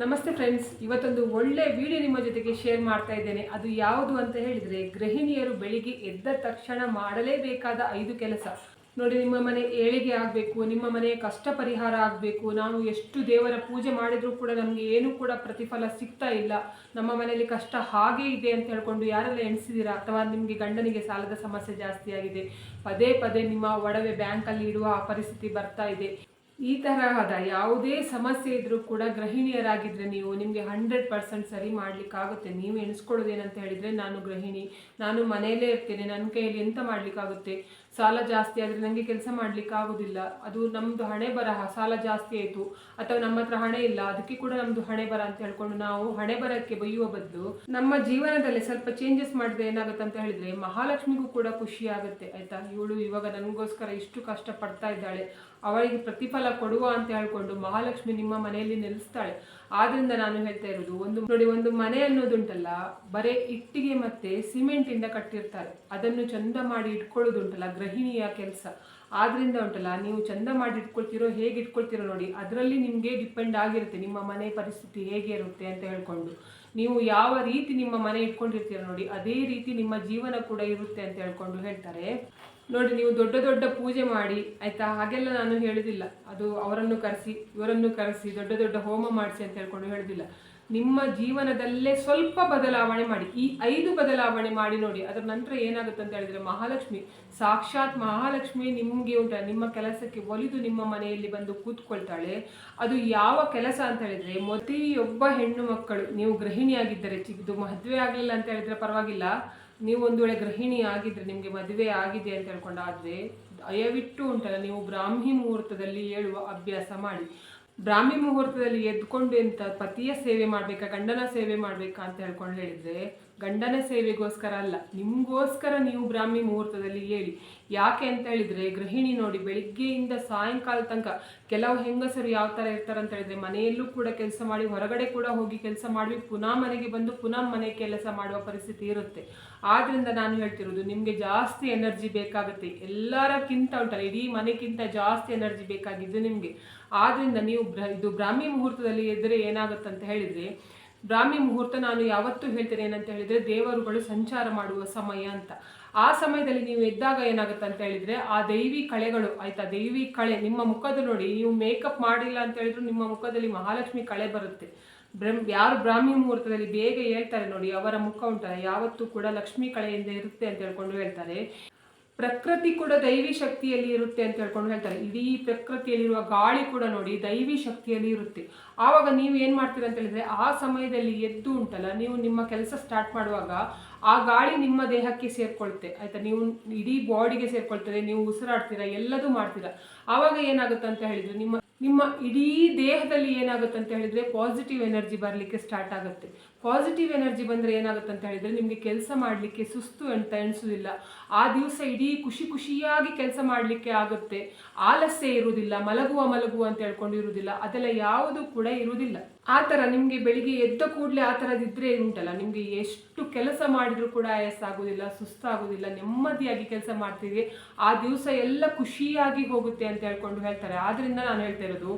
ನಮಸ್ತೆ ಫ್ರೆಂಡ್ಸ್ ಇವತ್ತೊಂದು ಒಳ್ಳೆ ವಿಡಿಯೋ ನಿಮ್ಮ ಜೊತೆಗೆ ಶೇರ್ ಮಾಡ್ತಾ ಇದ್ದೇನೆ. ಅದು ಯಾವುದು ಅಂತ ಹೇಳಿದರೆ, ಗೃಹಿಣಿಯರು ಬೆಳಿಗ್ಗೆ ಎದ್ದ ತಕ್ಷಣ ಮಾಡಲೇಬೇಕಾದ ಐದು ಕೆಲಸ. ನೋಡಿ, ನಿಮ್ಮ ಮನೆ ಏಳಿಗೆ ಆಗಬೇಕು, ನಿಮ್ಮ ಮನೆ ಕಷ್ಟ ಪರಿಹಾರ ಆಗಬೇಕು. ನಾವು ಎಷ್ಟು ದೇವರ ಪೂಜೆ ಮಾಡಿದರೂ ಕೂಡ ನಮಗೆ ಏನೂ ಕೂಡ ಪ್ರತಿಫಲ ಸಿಗ್ತಾ ಇಲ್ಲ. ನಮ್ಮ ಮನೆಯಲ್ಲಿ ಕಷ್ಟ ಹಾಗೇ ಇದೆ ಅಂತ ಹೇಳ್ಕೊಂಡು ಯಾರೆಲ್ಲ ಎಣಿಸಿದ್ದೀರಾ ಅಥವಾ ನಿಮಗೆ ಗಂಡನಿಗೆ ಸಾಲದ ಸಮಸ್ಯೆ ಜಾಸ್ತಿ ಆಗಿದೆ ಪದೇ ಪದೇ ನಿಮ್ಮ ಒಡವೆ ಬ್ಯಾಂಕಲ್ಲಿ ಇಡುವ ಪರಿಸ್ಥಿತಿ ಬರ್ತಾ ಇದೆ. ಈ ತರಹದ ಯಾವುದೇ ಸಮಸ್ಯೆ ಇದ್ರೂ ಕೂಡ ಗೃಹಿಣಿಯರಾಗಿದ್ದರೆ ನೀವು ನಿಮಗೆ ಹಂಡ್ರೆಡ್ ಪರ್ಸೆಂಟ್ ಸರಿ ಮಾಡ್ಲಿಕ್ಕಾಗುತ್ತೆ. ನೀವು ಎಣಿಸ್ಕೊಳ್ಳೋದೇನಂತ ಹೇಳಿದರೆ ನಾನು ಗೃಹಿಣಿ, ನಾನು ಮನೆಯಲ್ಲೇ ಇರ್ತೇನೆ ನನ್ನ ಕೈಯಲ್ಲಿ ಎಂತ ಮಾಡ್ಲಿಕ್ಕಾಗುತ್ತೆ? ಸಾಲ ಜಾಸ್ತಿ ಆದರೆ ನನಗೆ ಕೆಲಸ ಮಾಡ್ಲಿಕ್ಕೆ ಆಗೋದಿಲ್ಲ ಅದು ನಮ್ಮದು ಹಣೆ ಬರಹ, ಸಾಲ ಜಾಸ್ತಿ ಆಯಿತು, ಅಥವಾ ನಮ್ಮ ಹತ್ರ ಹಣೆ ಇಲ್ಲ, ಅದಕ್ಕೆ ಕೂಡ ನಮ್ಮದು ಹಣೆ ಬರ ಅಂತ ಹೇಳ್ಕೊಂಡು ನಾವು ಹಣೆ ಬರಕ್ಕೆ ಬೈಯುವ ಬದಲು ನಮ್ಮ ಜೀವನದಲ್ಲಿ ಸ್ವಲ್ಪ ಚೇಂಜಸ್ ಮಾಡಿದ್ರೆ ಏನಾಗುತ್ತೆ ಅಂತ ಹೇಳಿದ್ರೆ ಮಹಾಲಕ್ಷ್ಮಿಗೂ ಕೂಡ ಖುಷಿ ಆಗುತ್ತೆ, ಆಯ್ತಾ? ಇವಳು ಇವಾಗ ನನಗೋಸ್ಕರ ಇಷ್ಟು ಕಷ್ಟ ಪಡ್ತಾ ಇದ್ದಾಳೆ. ಅವಳಿಗೆ ಪ್ರತಿಫಲ ಕೊಡುವ ಅಂತ ಹೇಳ್ಕೊಂಡು ಮಹಾಲಕ್ಷ್ಮಿ ನಿಮ್ಮ ಮನೆಯಲ್ಲಿ ನೆಲೆಸ್ತಾಳೆ. ಆದ್ರಿಂದ ನಾನು ಹೇಳ್ತಾ ಇರೋದು ಒಂದು ನೋಡಿ, ಒಂದು ಮನೆ ಅನ್ನೋದುಂಟಲ್ಲ, ಬರೇ ಇಟ್ಟಿಗೆ ಮತ್ತೆ ಸಿಮೆಂಟ್ ಇಂದ ಕಟ್ಟಿರ್ತಾರೆ. ಅದನ್ನು ಚಂದ ಮಾಡಿ ಇಟ್ಕೊಳ್ಳೋದುಂಟಲ್ಲ, ಗೃಹಿಣಿಯ ಕೆಲಸ. ಆದ್ರಿಂದ ಉಂಟಲ್ಲ, ನೀವು ಚಂದ ಮಾಡಿ ಇಟ್ಕೊಳ್ತಿರೋ, ಹೇಗೆ ಇಟ್ಕೊಳ್ತಿರೋ ನೋಡಿ, ಅದರಲ್ಲಿ ನಿಮಗೆ ಡಿಪೆಂಡ್ ಆಗಿರುತ್ತೆ, ನಿಮ್ಮ ಮನೆ ಪರಿಸ್ಥಿತಿ ಹೇಗೆ ಇರುತ್ತೆ ಅಂತ ಹೇಳ್ಕೊಂಡು. ನೀವು ಯಾವ ರೀತಿ ನಿಮ್ಮ ಮನೆ ಇಟ್ಕೊಂಡಿರ್ತೀರ ನೋಡಿ, ಅದೇ ರೀತಿ ನಿಮ್ಮ ಜೀವನ ಕೂಡ ಇರುತ್ತೆ ಅಂತ ಹೇಳ್ಕೊಂಡು ಹೇಳ್ತಾರೆ. ನೋಡಿ, ನೀವು ದೊಡ್ಡ ದೊಡ್ಡ ಪೂಜೆ ಮಾಡಿ, ಆಯ್ತಾ? ಹಾಗೆಲ್ಲ ನಾನು ಹೇಳುದಿಲ್ಲ. ಅದು ಅವರನ್ನು ಕರೆಸಿ, ಇವರನ್ನು ಕರೆಸಿ, ದೊಡ್ಡ ದೊಡ್ಡ ಹೋಮ ಮಾಡಿಸಿ ಅಂತ ಹೇಳ್ಕೊಂಡು ಹೇಳುದಿಲ್ಲ. ನಿಮ್ಮ ಜೀವನದಲ್ಲೇ ಸ್ವಲ್ಪ ಬದಲಾವಣೆ ಮಾಡಿ, ಈ ಐದು ಬದಲಾವಣೆ ಮಾಡಿ ನೋಡಿ, ಅದರ ನಂತರ ಏನಾಗುತ್ತೆ ಅಂತ ಹೇಳಿದ್ರೆ, ಮಹಾಲಕ್ಷ್ಮಿ, ಸಾಕ್ಷಾತ್ ಮಹಾಲಕ್ಷ್ಮಿ ನಿಮಗೆ ಉಂಟ. ನಿಮ್ಮ ಕೆಲಸಕ್ಕೆ ಒಲಿದು ನಿಮ್ಮ ಮನೆಯಲ್ಲಿ ಬಂದು ಕೂತ್ಕೊಳ್ತಾಳೆ. ಅದು ಯಾವ ಕೆಲಸ ಅಂತ ಹೇಳಿದ್ರೆ, ಪ್ರತಿಯೊಬ್ಬ ಹೆಣ್ಣು ಮಕ್ಕಳು, ನೀವು ಗೃಹಿಣಿಯಾಗಿದ್ದರೆ ಚಿಕ್ಕದು ಮದುವೆ ಆಗಲಿಲ್ಲ ಅಂತ ಹೇಳಿದ್ರೆ ಪರವಾಗಿಲ್ಲ. ನೀವು ಒಂದು ವೇಳೆ ಗೃಹಿಣಿ ಆಗಿದ್ರೆ, ನಿಮಗೆ ಮದುವೆ ಆಗಿದೆ ಅಂತ ಹೇಳ್ಕೊಂಡಾದ್ರೆ, ದಯವಿಟ್ಟು ಉಂಟಲ್ಲ, ನೀವು ಬ್ರಾಹ್ಮಿ ಮುಹೂರ್ತದಲ್ಲಿ ಹೇಳುವ ಅಭ್ಯಾಸ ಮಾಡಿ. ಬ್ರಾಹ್ಮಿ ಮುಹೂರ್ತದಲ್ಲಿ ಎದ್ಕೊಂಡು ಎಂತ ಪತಿಯ ಸೇವೆ ಮಾಡಬೇಕಾ, ಗಂಡನ ಸೇವೆ ಮಾಡಬೇಕಾ ಅಂತ ಹೇಳ್ಕೊಂಡು ಹೇಳಿದ್ರೆ ಗಂಡನ ಸೇವೆಗೋಸ್ಕರ ಅಲ್ಲ, ನಿಮಗೋಸ್ಕರ ನೀವು ಬ್ರಾಹ್ಮಿ ಮುಹೂರ್ತದಲ್ಲಿ ಹೇಳಿ. ಯಾಕೆ ಅಂತ ಹೇಳಿದರೆ, ಗೃಹಿಣಿ ನೋಡಿ ಬೆಳಿಗ್ಗೆಯಿಂದ ಸಾಯಂಕಾಲ ತನಕ ಕೆಲವು ಹೆಂಗಸರು ಯಾವ ಥರ ಇರ್ತಾರೆ ಅಂತ ಹೇಳಿದರೆ, ಮನೆಯಲ್ಲೂ ಕೂಡ ಕೆಲಸ ಮಾಡಿ, ಹೊರಗಡೆ ಕೂಡ ಹೋಗಿ ಕೆಲಸ ಮಾಡಿ, ಪುನಃ ಮನೆಗೆ ಬಂದು ಪುನಃ ಮನೆ ಕೆಲಸ ಮಾಡುವ ಪರಿಸ್ಥಿತಿ ಇರುತ್ತೆ. ಆದ್ದರಿಂದ ನಾನು ಹೇಳ್ತಿರೋದು, ನಿಮಗೆ ಜಾಸ್ತಿ ಎನರ್ಜಿ ಬೇಕಾಗುತ್ತೆ. ಎಲ್ಲರಕ್ಕಿಂತ ಉಂಟಲ್ಲ, ಇಡೀ ಮನೆಗಿಂತ ಜಾಸ್ತಿ ಎನರ್ಜಿ ಬೇಕಾಗಿದ್ದು ನಿಮಗೆ. ಆದ್ದರಿಂದ ನೀವು ಇದು ಬ್ರಾಹ್ಮಿ ಮುಹೂರ್ತದಲ್ಲಿ ಎದ್ದರೆ ಏನಾಗುತ್ತೆ ಅಂತ ಹೇಳಿದ್ರೆ ಬ್ರಾಹ್ಮಿ ಮುಹೂರ್ತ ನಾನು ಯಾವತ್ತೂ ಹೇಳ್ತೇನೆ ಏನಂತ ಹೇಳಿದ್ರೆ ದೇವರುಗಳು ಸಂಚಾರ ಮಾಡುವ ಸಮಯ ಅಂತ. ಆ ಸಮಯದಲ್ಲಿ ನೀವು ಎದ್ದಾಗ ಏನಾಗುತ್ತೆ ಅಂತ ಹೇಳಿದ್ರೆ ಆ ದೈವಿ ಕಳೆಗಳು, ಆಯ್ತಾ? ದೈವಿ ಕಳೆ, ನಿಮ್ಮ ಮುಖದ ನೋಡಿ, ನೀವು ಮೇಕಪ್ ಮಾಡಿಲ್ಲ ಅಂತ ಹೇಳಿದ್ರು ನಿಮ್ಮ ಮುಖದಲ್ಲಿ ಮಹಾಲಕ್ಷ್ಮಿ ಕಳೆ ಬರುತ್ತೆ. ಬ್ರಹ್ಮ, ಯಾರು ಬ್ರಾಹ್ಮಿ ಮುಹೂರ್ತದಲ್ಲಿ ಬೇಗ ಹೇಳ್ತಾರೆ ನೋಡಿ, ಅವರ ಮುಖ ಉಂಟಲ್ಲ, ಯಾವತ್ತೂ ಕೂಡ ಲಕ್ಷ್ಮಿ ಕಳೆಯಿಂದ ಇರುತ್ತೆ ಅಂತ ಹೇಳ್ಕೊಂಡು ಹೇಳ್ತಾರೆ. ಪ್ರಕೃತಿ ಕೂಡ ದೈವಿ ಶಕ್ತಿಯಲ್ಲಿ ಇರುತ್ತೆ ಅಂತ ಹೇಳ್ಕೊಂಡು ಹೇಳ್ತಾರೆ. ಇಡೀ ಪ್ರಕೃತಿಯಲ್ಲಿರುವ ಗಾಳಿ ಕೂಡ ನೋಡಿ ದೈವಿ ಶಕ್ತಿಯಲ್ಲಿ ಇರುತ್ತೆ. ಆವಾಗ ನೀವು ಏನು ಮಾಡ್ತೀರ ಅಂತ ಹೇಳಿದ್ರೆ, ಆ ಸಮಯದಲ್ಲಿ ಎದ್ದು ಉಂಟಲ್ಲ, ನೀವು ನಿಮ್ಮ ಕೆಲಸ ಸ್ಟಾರ್ಟ್ ಮಾಡುವಾಗ ಆ ಗಾಳಿ ನಿಮ್ಮ ದೇಹಕ್ಕೆ ಸೇರ್ಕೊಳ್ತೆ ಆಯ್ತಾ? ನೀವು ಇಡೀ ಬಾಡಿಗೆ ಸೇರ್ಕೊಳ್ತದೆ, ನೀವು ಉಸಿರಾಡ್ತೀರಾ, ಎಲ್ಲದೂ ಮಾಡ್ತೀರಾ. ಆವಾಗ ಏನಾಗುತ್ತೆ ಅಂತ ಹೇಳಿದ್ರೆ, ನಿಮ್ಮ ನಿಮ್ಮ ಇಡೀ ದೇಹದಲ್ಲಿ ಏನಾಗುತ್ತೆ ಅಂತ ಹೇಳಿದ್ರೆ ಪಾಸಿಟಿವ್ ಎನರ್ಜಿ ಬರಲಿಕ್ಕೆ ಸ್ಟಾರ್ಟ್ ಆಗುತ್ತೆ. ಪಾಸಿಟಿವ್ ಎನರ್ಜಿ ಬಂದರೆ ಏನಾಗುತ್ತೆ ಅಂತ ಹೇಳಿದ್ರೆ ನಿಮಗೆ ಕೆಲಸ ಮಾಡಲಿಕ್ಕೆ ಸುಸ್ತು ಅಂತ ಎಣಿಸೋದಿಲ್ಲ. ಆ ದಿವಸ ಇಡೀ ಖುಷಿ ಖುಷಿಯಾಗಿ ಕೆಲಸ ಮಾಡಲಿಕ್ಕೆ ಆಗುತ್ತೆ. ಆಲಸ್ಯ ಇರುವುದಿಲ್ಲ, ಮಲಗುವ ಮಲಗುವ ಅಂತ ಹೇಳ್ಕೊಂಡು ಇರುವುದಿಲ್ಲ. ಅದೆಲ್ಲ ಯಾವುದು ಕೂಡ ಇರುವುದಿಲ್ಲ. ಆ ಥರ ನಿಮಗೆ ಬೆಳಿಗ್ಗೆ ಎದ್ದ ಕೂಡಲೇ ಆ ಥರದಿದ್ದರೆ ಉಂಟಲ್ಲ, ನಿಮಗೆ ಎಷ್ಟು ಕೆಲಸ ಮಾಡಿದರೂ ಕೂಡ ಆಯಾಸ ಆಗೋದಿಲ್ಲ ಸುಸ್ತಾಗೋದಿಲ್ಲ, ನೆಮ್ಮದಿಯಾಗಿ ಕೆಲಸ ಮಾಡ್ತೀವಿ ಆ ದಿವಸ ಎಲ್ಲ ಖುಷಿಯಾಗಿ ಹೋಗುತ್ತೆ ಅಂತ ಹೇಳ್ಕೊಂಡು ಹೇಳ್ತಾರೆ. ಆದ್ದರಿಂದ ನಾನು ಹೇಳ್ತಾ ಇರೋದು,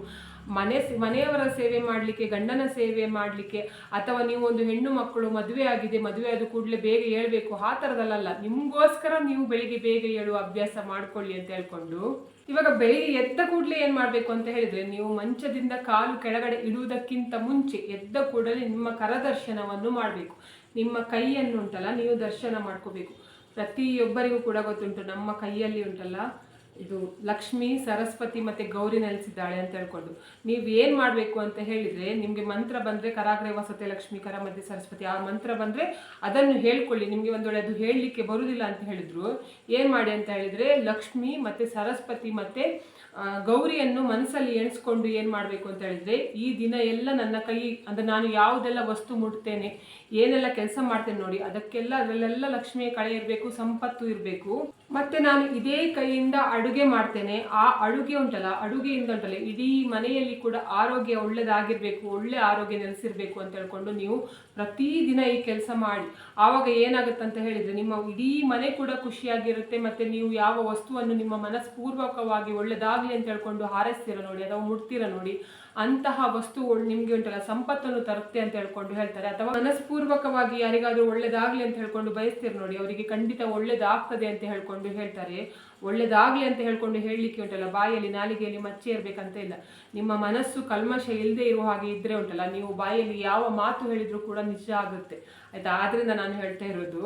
ಮನೆ ಮನೆಯವರ ಸೇವೆ ಮಾಡಲಿಕ್ಕೆ, ಗಂಡನ ಸೇವೆ ಮಾಡಲಿಕ್ಕೆ, ಅಥವಾ ನೀವು ಒಂದು ಹೆಣ್ಣು ಮಕ್ಕಳು ಮದುವೆ ಆಗಿದೆ, ಮದುವೆ ಆದ ಕೂಡಲೇ ಬೇಗ ಹೇಳಬೇಕು, ಆ ಥರದಲ್ಲ ನಿಮಗೋಸ್ಕರ ನೀವು ಬೆಳಿಗ್ಗೆ ಬೇಗ ಹೇಳುವ ಅಭ್ಯಾಸ ಮಾಡ್ಕೊಳ್ಳಿ ಅಂತ ಹೇಳ್ಕೊಂಡು ಇವಾಗ ಬೆಳಿಗ್ಗೆ ಎದ್ದ ಕೂಡಲೇ ಏನು ಮಾಡಬೇಕು ಅಂತ ಹೇಳಿದ್ರೆ ನೀವು ಮಂಚದಿಂದ ಕಾಲು ಕೆಳಗಡೆ ಇಡುವುದಕ್ಕಿಂತ ಮುಂಚೆ ಎದ್ದ ಕೂಡಲೇ ನಿಮ್ಮ ಕರದರ್ಶನವನ್ನು ಮಾಡಬೇಕು. ನಿಮ್ಮ ಕೈಯನ್ನು ಉಂಟಲ್ಲ ನೀವು ದರ್ಶನ ಮಾಡ್ಕೋಬೇಕು. ಪ್ರತಿಯೊಬ್ಬರಿಗೂ ಕೂಡ ಗೊತ್ತುಂಟು, ನಮ್ಮ ಕೈಯಲ್ಲಿ ಉಂಟಲ್ಲ? ಇದು ಲಕ್ಷ್ಮಿ, ಸರಸ್ವತಿ ಮತ್ತೆ ಗೌರಿ ನೆಲೆಸಿದ್ದಾಳೆ ಅಂತ ಹೇಳ್ಕೊಂಡು ನೀವು ಏನು ಮಾಡಬೇಕು ಅಂತ ಹೇಳಿದ್ರೆ ನಿಮಗೆ ಮಂತ್ರ ಬಂದರೆ ಕರಾಗ್ರೆ ವಸತೆ ಲಕ್ಷ್ಮಿ ಕರ ಮಧ್ಯೆ ಸರಸ್ವತಿ. ಆ ಮಂತ್ರ ಬಂದರೆ ಅದನ್ನು ಹೇಳ್ಕೊಳ್ಳಿ. ನಿಮಗೆ ಒಂದೊಳ್ಳೆ ಅದು ಹೇಳಲಿಕ್ಕೆ ಬರುವುದಿಲ್ಲ ಅಂತ ಹೇಳಿದ್ರು. ಏನು ಮಾಡಿ ಅಂತ ಹೇಳಿದ್ರೆ ಲಕ್ಷ್ಮಿ ಮತ್ತೆ ಸರಸ್ವತಿ ಮತ್ತೆ ಗೌರಿಯನ್ನು ಮನಸ್ಸಲ್ಲಿ ಎಣಿಸ್ಕೊಂಡು ಏನು ಮಾಡಬೇಕು ಅಂತ ಹೇಳಿದ್ರೆ ಈ ದಿನ ಎಲ್ಲ ನನ್ನ ಕೈ, ಅಂದರೆ ನಾನು ಯಾವುದೆಲ್ಲ ವಸ್ತು ಮುಟ್ತೇನೆ, ಏನೆಲ್ಲ ಕೆಲಸ ಮಾಡ್ತೇನೆ ನೋಡಿ, ಅದಕ್ಕೆಲ್ಲ ಅದರಲ್ಲೆಲ್ಲ ಲಕ್ಷ್ಮಿಯ ಕಳೆ ಇರಬೇಕು, ಸಂಪತ್ತು ಇರಬೇಕು. ಮತ್ತೆ ನಾನು ಇದೇ ಕೈಯಿಂದ ಅಡುಗೆ ಮಾಡ್ತೇನೆ. ಆ ಅಡುಗೆ ಉಂಟಲ್ಲ, ಅಡುಗೆಯಿಂದ ಉಂಟಲ್ಲ. ಇಡೀ ಮನೆಯಲ್ಲಿ ಕೂಡ ಆರೋಗ್ಯ ಒಳ್ಳೆದಾಗಿರ್ಬೇಕು, ಒಳ್ಳೆ ಆರೋಗ್ಯ ನೆಲೆಸಿರ್ಬೇಕು ಅಂತ ಹೇಳ್ಕೊಂಡು ನೀವು ಪ್ರತಿದಿನ ಈ ಕೆಲಸ ಮಾಡಿ. ಆವಾಗ ಏನಾಗುತ್ತೆ ಅಂತ ಹೇಳಿದ್ರೆ, ನಿಮ್ಮ ಇಡೀ ಮನೆ ಕೂಡ ಖುಷಿಯಾಗಿರುತ್ತೆ ಮತ್ತೆ ನೀವು ಯಾವ ವಸ್ತುವನ್ನು ನಿಮ್ಮ ಮನಸ್ಪೂರ್ವಕವಾಗಿ ಒಳ್ಳೆದಾಗಲಿ ಅಂತ ಹೇಳ್ಕೊಂಡು ಹಾರೈಸ್ತೀರ ನೋಡಿ, ಅಥವಾ ಮುಡ್ತೀರ ನೋಡಿ, ಅಂತಹ ವಸ್ತು ನಿಮ್ಗೆ ಉಂಟಲ್ಲ, ಸಂಪತ್ತನ್ನು ತರುತ್ತೆ ಅಂತ ಹೇಳ್ಕೊಂಡು ಹೇಳ್ತಾರೆ. ಅಥವಾ ಮನಸ್ಪೂರ್ವಕವಾಗಿ ಯಾರಿಗಾದ್ರೂ ಒಳ್ಳೇದಾಗ್ಲಿ ಅಂತ ಹೇಳ್ಕೊಂಡು ಬಯಸ್ತೀರ ನೋಡಿ, ಅವರಿಗೆ ಖಂಡಿತ ಒಳ್ಳೇದಾಗ್ತದೆ ಅಂತ ಹೇಳ್ಕೊಂಡು ಹೇಳ್ತಾರೆ. ಒಳ್ಳೇದಾಗ್ಲಿ ಅಂತ ಹೇಳ್ಕೊಂಡು ಹೇಳಲಿಕ್ಕೆ ಉಂಟಲ್ಲ, ಬಾಯಲ್ಲಿ ನಾಲಿಗೆಯಲ್ಲಿ ಮಚ್ಚೆ ಇರಬೇಕಂತ ಇಲ್ಲ. ನಿಮ್ಮ ಮನಸ್ಸು ಕಲ್ಮಶ ಇಲ್ಲದೆ ಇರುವ ಹಾಗೆ ಇದ್ರೆ ಉಂಟಲ್ಲ, ನೀವು ಬಾಯಲ್ಲಿ ಯಾವ ಮಾತು ಹೇಳಿದ್ರು ಕೂಡ ನಿಜ ಆಗುತ್ತೆ. ಆಯ್ತಾ? ಆದ್ರಿಂದ ನಾನು ಹೇಳ್ತಾ ಇರೋದು,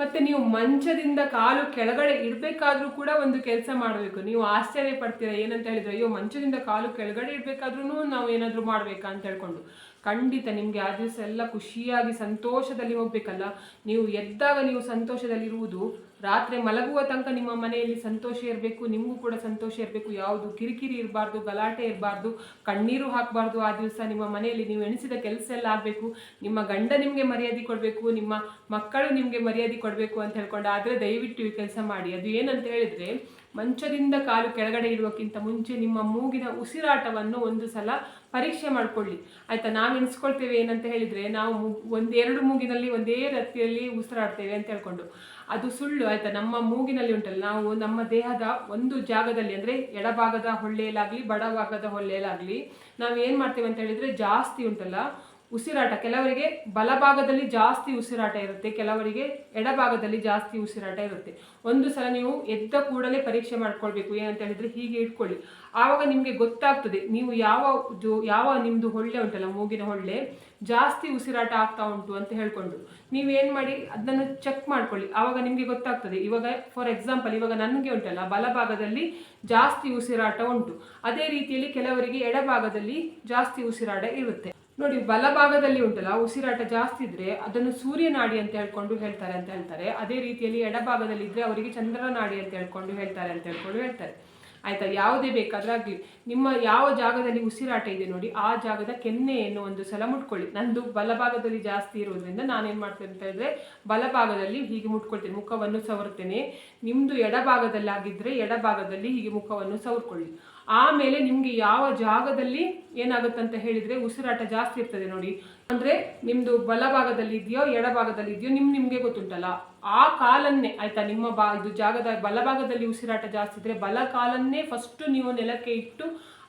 ಮತ್ತೆ ನೀವು ಮಂಚದಿಂದ ಕಾಲು ಕೆಳಗಡೆ ಇಡಬೇಕಾದ್ರೂ ಕೂಡ ಒಂದು ಕೆಲಸ ಮಾಡಬೇಕು. ನೀವು ಆಶ್ಚರ್ಯ ಪಡ್ತೀರಾ, ಏನಂತ ಹೇಳಿದ್ರೆ, ಅಯ್ಯೋ, ಮಂಚದಿಂದ ಕಾಲು ಕೆಳಗಡೆ ಇಡಬೇಕಾದ್ರೂ ನಾವು ಏನಾದರೂ ಮಾಡಬೇಕಾ? ಅಂತ ಹೇಳ್ಕೊಂಡು. ಖಂಡಿತ ನಿಮಗೆ ಆ ದಿವಸ ಎಲ್ಲ ಖುಷಿಯಾಗಿ ಸಂತೋಷದಲ್ಲಿ ಹೋಗ್ಬೇಕಲ್ಲ. ನೀವು ಎದ್ದಾಗ ನೀವು ಸಂತೋಷದಲ್ಲಿರುವುದು ರಾತ್ರಿ ಮಲಗುವ ತನಕ ನಿಮ್ಮ ಮನೆಯಲ್ಲಿ ಸಂತೋಷ ಇರಬೇಕು, ನಿಮಗೂ ಕೂಡ ಸಂತೋಷ ಇರಬೇಕು. ಯಾವುದು ಕಿರಿಕಿರಿ ಇರಬಾರ್ದು, ಗಲಾಟೆ ಇರಬಾರ್ದು, ಕಣ್ಣೀರು ಹಾಕಬಾರ್ದು ಆ ದಿವಸ ನಿಮ್ಮ ಮನೆಯಲ್ಲಿ ನೀವು ಎಣಿಸಿದ ಕೆಲಸ ಎಲ್ಲ ಆಗಬೇಕು. ನಿಮ್ಮ ಗಂಡ ನಿಮಗೆ ಮರ್ಯಾದೆ ಕೊಡಬೇಕು, ನಿಮ್ಮ ಮಕ್ಕಳು ನಿಮಗೆ ಮರ್ಯಾದೆ ಕೊಡಬೇಕು ಅಂತ ಹೇಳ್ಕೊಂಡು ಆದರೆ ದಯವಿಟ್ಟು ಈ ಕೆಲಸ ಮಾಡಿ. ಅದು ಏನಂತ ಹೇಳಿದರೆ, ಮಂಚದಿಂದ ಕಾಲು ಕೆಳಗಡೆ ಇಡುವಕ್ಕಿಂತ ಮುಂಚೆ ನಿಮ್ಮ ಮೂಗಿನ ಉಸಿರಾಟವನ್ನು ಒಂದು ಸಲ ಪರೀಕ್ಷೆ ಮಾಡ್ಕೊಳ್ಳಿ. ಆಯ್ತಾ, ನಾವು ಎಣಿಸ್ಕೊಳ್ತೇವೆ ಏನಂತ ಹೇಳಿದರೆ ನಾವು ಒಂದೆರಡು ಮೂಗಿನಲ್ಲಿ ಒಂದೇ ರತಿಯಲ್ಲಿ ಉಸಿರಾಡ್ತೇವೆ ಅಂತ ಹೇಳ್ಕೊಂಡು. ಅದು ಸುಳ್ಳು, ಆಯ್ತಾ, ನಮ್ಮ ಮೂಗಿನಲ್ಲಿ ಉಂಟಲ್ಲ, ನಾವು ನಮ್ಮ ದೇಹದ ಒಂದು ಜಾಗದಲ್ಲಿ ಅಂದರೆ ಎಡಭಾಗದ ಹೊಳ್ಳೆಯಲ್ಲಾಗಲಿ, ಬಡಭಾಗದ ಹೊಳ್ಳೆಯಲ್ಲಾಗಲಿ ನಾವು ಏನು ಮಾಡ್ತೇವೆ ಅಂತ ಹೇಳಿದರೆ ಜಾಸ್ತಿ ಉಂಟಲ್ಲ ಉಸಿರಾಟ. ಕೆಲವರಿಗೆ ಬಲಭಾಗದಲ್ಲಿ ಜಾಸ್ತಿ ಉಸಿರಾಟ ಇರುತ್ತೆ, ಕೆಲವರಿಗೆ ಎಡಭಾಗದಲ್ಲಿ ಜಾಸ್ತಿ ಉಸಿರಾಟ ಇರುತ್ತೆ. ಒಂದು ಸಲ ನೀವು ಎದ್ದ ಕೂಡಲೇ ಪರೀಕ್ಷೆ ಮಾಡ್ಕೊಳ್ಬೇಕು, ಏನಂತ ಹೇಳಿದ್ರೆ ಹೀಗೆ ಇಟ್ಕೊಳ್ಳಿ. ಆವಾಗ ನಿಮಗೆ ಗೊತ್ತಾಗ್ತದೆ, ನೀವು ಯಾವ ಯಾವ ನಿಮ್ಮದು ಹೊಳ್ಳೆ ಉಂಟಲ್ಲ, ಮೂಗಿನ ಹೊಳ್ಳೆ, ಜಾಸ್ತಿ ಉಸಿರಾಟ ಆಗ್ತಾ ಉಂಟು ಅಂತ ಹೇಳ್ಕೊಂಡು. ನೀವೇನು ಮಾಡಿ, ಅದನ್ನು ಚೆಕ್ ಮಾಡ್ಕೊಳ್ಳಿ. ಆವಾಗ ನಿಮಗೆ ಗೊತ್ತಾಗ್ತದೆ, ಇವಾಗ ಫಾರ್ ಎಕ್ಸಾಂಪಲ್ ಇವಾಗ ನನಗೆ ಉಂಟಲ್ಲ, ಬಲಭಾಗದಲ್ಲಿ ಜಾಸ್ತಿ ಉಸಿರಾಟ ಉಂಟು. ಅದೇ ರೀತಿಯಲ್ಲಿ ಕೆಲವರಿಗೆ ಎಡಭಾಗದಲ್ಲಿ ಜಾಸ್ತಿ ಉಸಿರಾಟ ಇರುತ್ತೆ. ನೋಡಿ, ಬಲಭಾಗದಲ್ಲಿ ಉಂಟಲ್ಲ, ಉಸಿರಾಟ ಜಾಸ್ತಿ ಇದ್ರೆ ಅದನ್ನು ಸೂರ್ಯನಾಡಿ ಅಂತ ಹೇಳ್ಕೊಂಡು ಹೇಳ್ತಾರೆ ಅಂತ ಹೇಳ್ತಾರೆ. ಅದೇ ರೀತಿಯಲ್ಲಿ ಎಡಭಾಗದಲ್ಲಿ ಇದ್ರೆ ಅವರಿಗೆ ಚಂದ್ರನಾಡಿ ಅಂತ ಹೇಳ್ಕೊಂಡು ಹೇಳ್ತಾರೆ ಅಂತ ಹೇಳ್ಕೊಂಡು ಹೇಳ್ತಾರೆ. ಆಯ್ತಾ? ಯಾವುದೇ ಬೇಕಾದ್ರೆ ಆಗಲಿ. ನಿಮ್ಮ ಯಾವ ಜಾಗದಲ್ಲಿ ಉಸಿರಾಟ ಇದೆ ನೋಡಿ, ಆ ಜಾಗದ ಕೆನ್ನೆಯನ್ನು ಒಂದು ಸಲ ಮುಟ್ಕೊಳ್ಳಿ. ನಂದು ಬಲಭಾಗದಲ್ಲಿ ಜಾಸ್ತಿ ಇರೋದ್ರಿಂದ ನಾನೇನು ಮಾಡ್ತೇನೆ ಅಂತ ಹೇಳಿದ್ರೆ, ಬಲಭಾಗದಲ್ಲಿ ಹೀಗೆ ಮುಟ್ಕೊಳ್ತೇನೆ, ಮುಖವನ್ನು ಸವರ್ತೇನೆ ನಿಮ್ಮದು ಎಡಭಾಗದಲ್ಲಾಗಿದ್ದರೆ ಎಡಭಾಗದಲ್ಲಿ ಹೀಗೆ ಮುಖವನ್ನು ಸವರ್ಕೊಳ್ಳಿ. ಆಮೇಲೆ ನಿಮಗೆ ಯಾವ ಜಾಗದಲ್ಲಿ ಏನಾಗುತ್ತೆ ಅಂತ ಹೇಳಿದರೆ ಉಸಿರಾಟ ಜಾಸ್ತಿ ಇರ್ತದೆ ನೋಡಿ. ಅಂದರೆ ನಿಮ್ಮದು ಬಲಭಾಗದಲ್ಲಿ ಇದೆಯೋ ಎಡಭಾಗದಲ್ಲಿ ಇದೆಯೋ, ನಿಮ್ ನಿಮಗೆ ಗೊತ್ತುಂಟಲ್ಲ. ಆ ಕಾಲನ್ನೇ ಆಯ್ತಾ ನಿಮ್ಮ ಬಾ, ಇದು ಜಾಗದ ಬಲಭಾಗದಲ್ಲಿ ಉಸಿರಾಟ ಜಾಸ್ತಿ ಇದ್ದರೆ ಬಲ ಕಾಲನ್ನೇ ಫಸ್ಟು ನೀವು ನೆಲಕ್ಕೆ ಇಟ್ಟು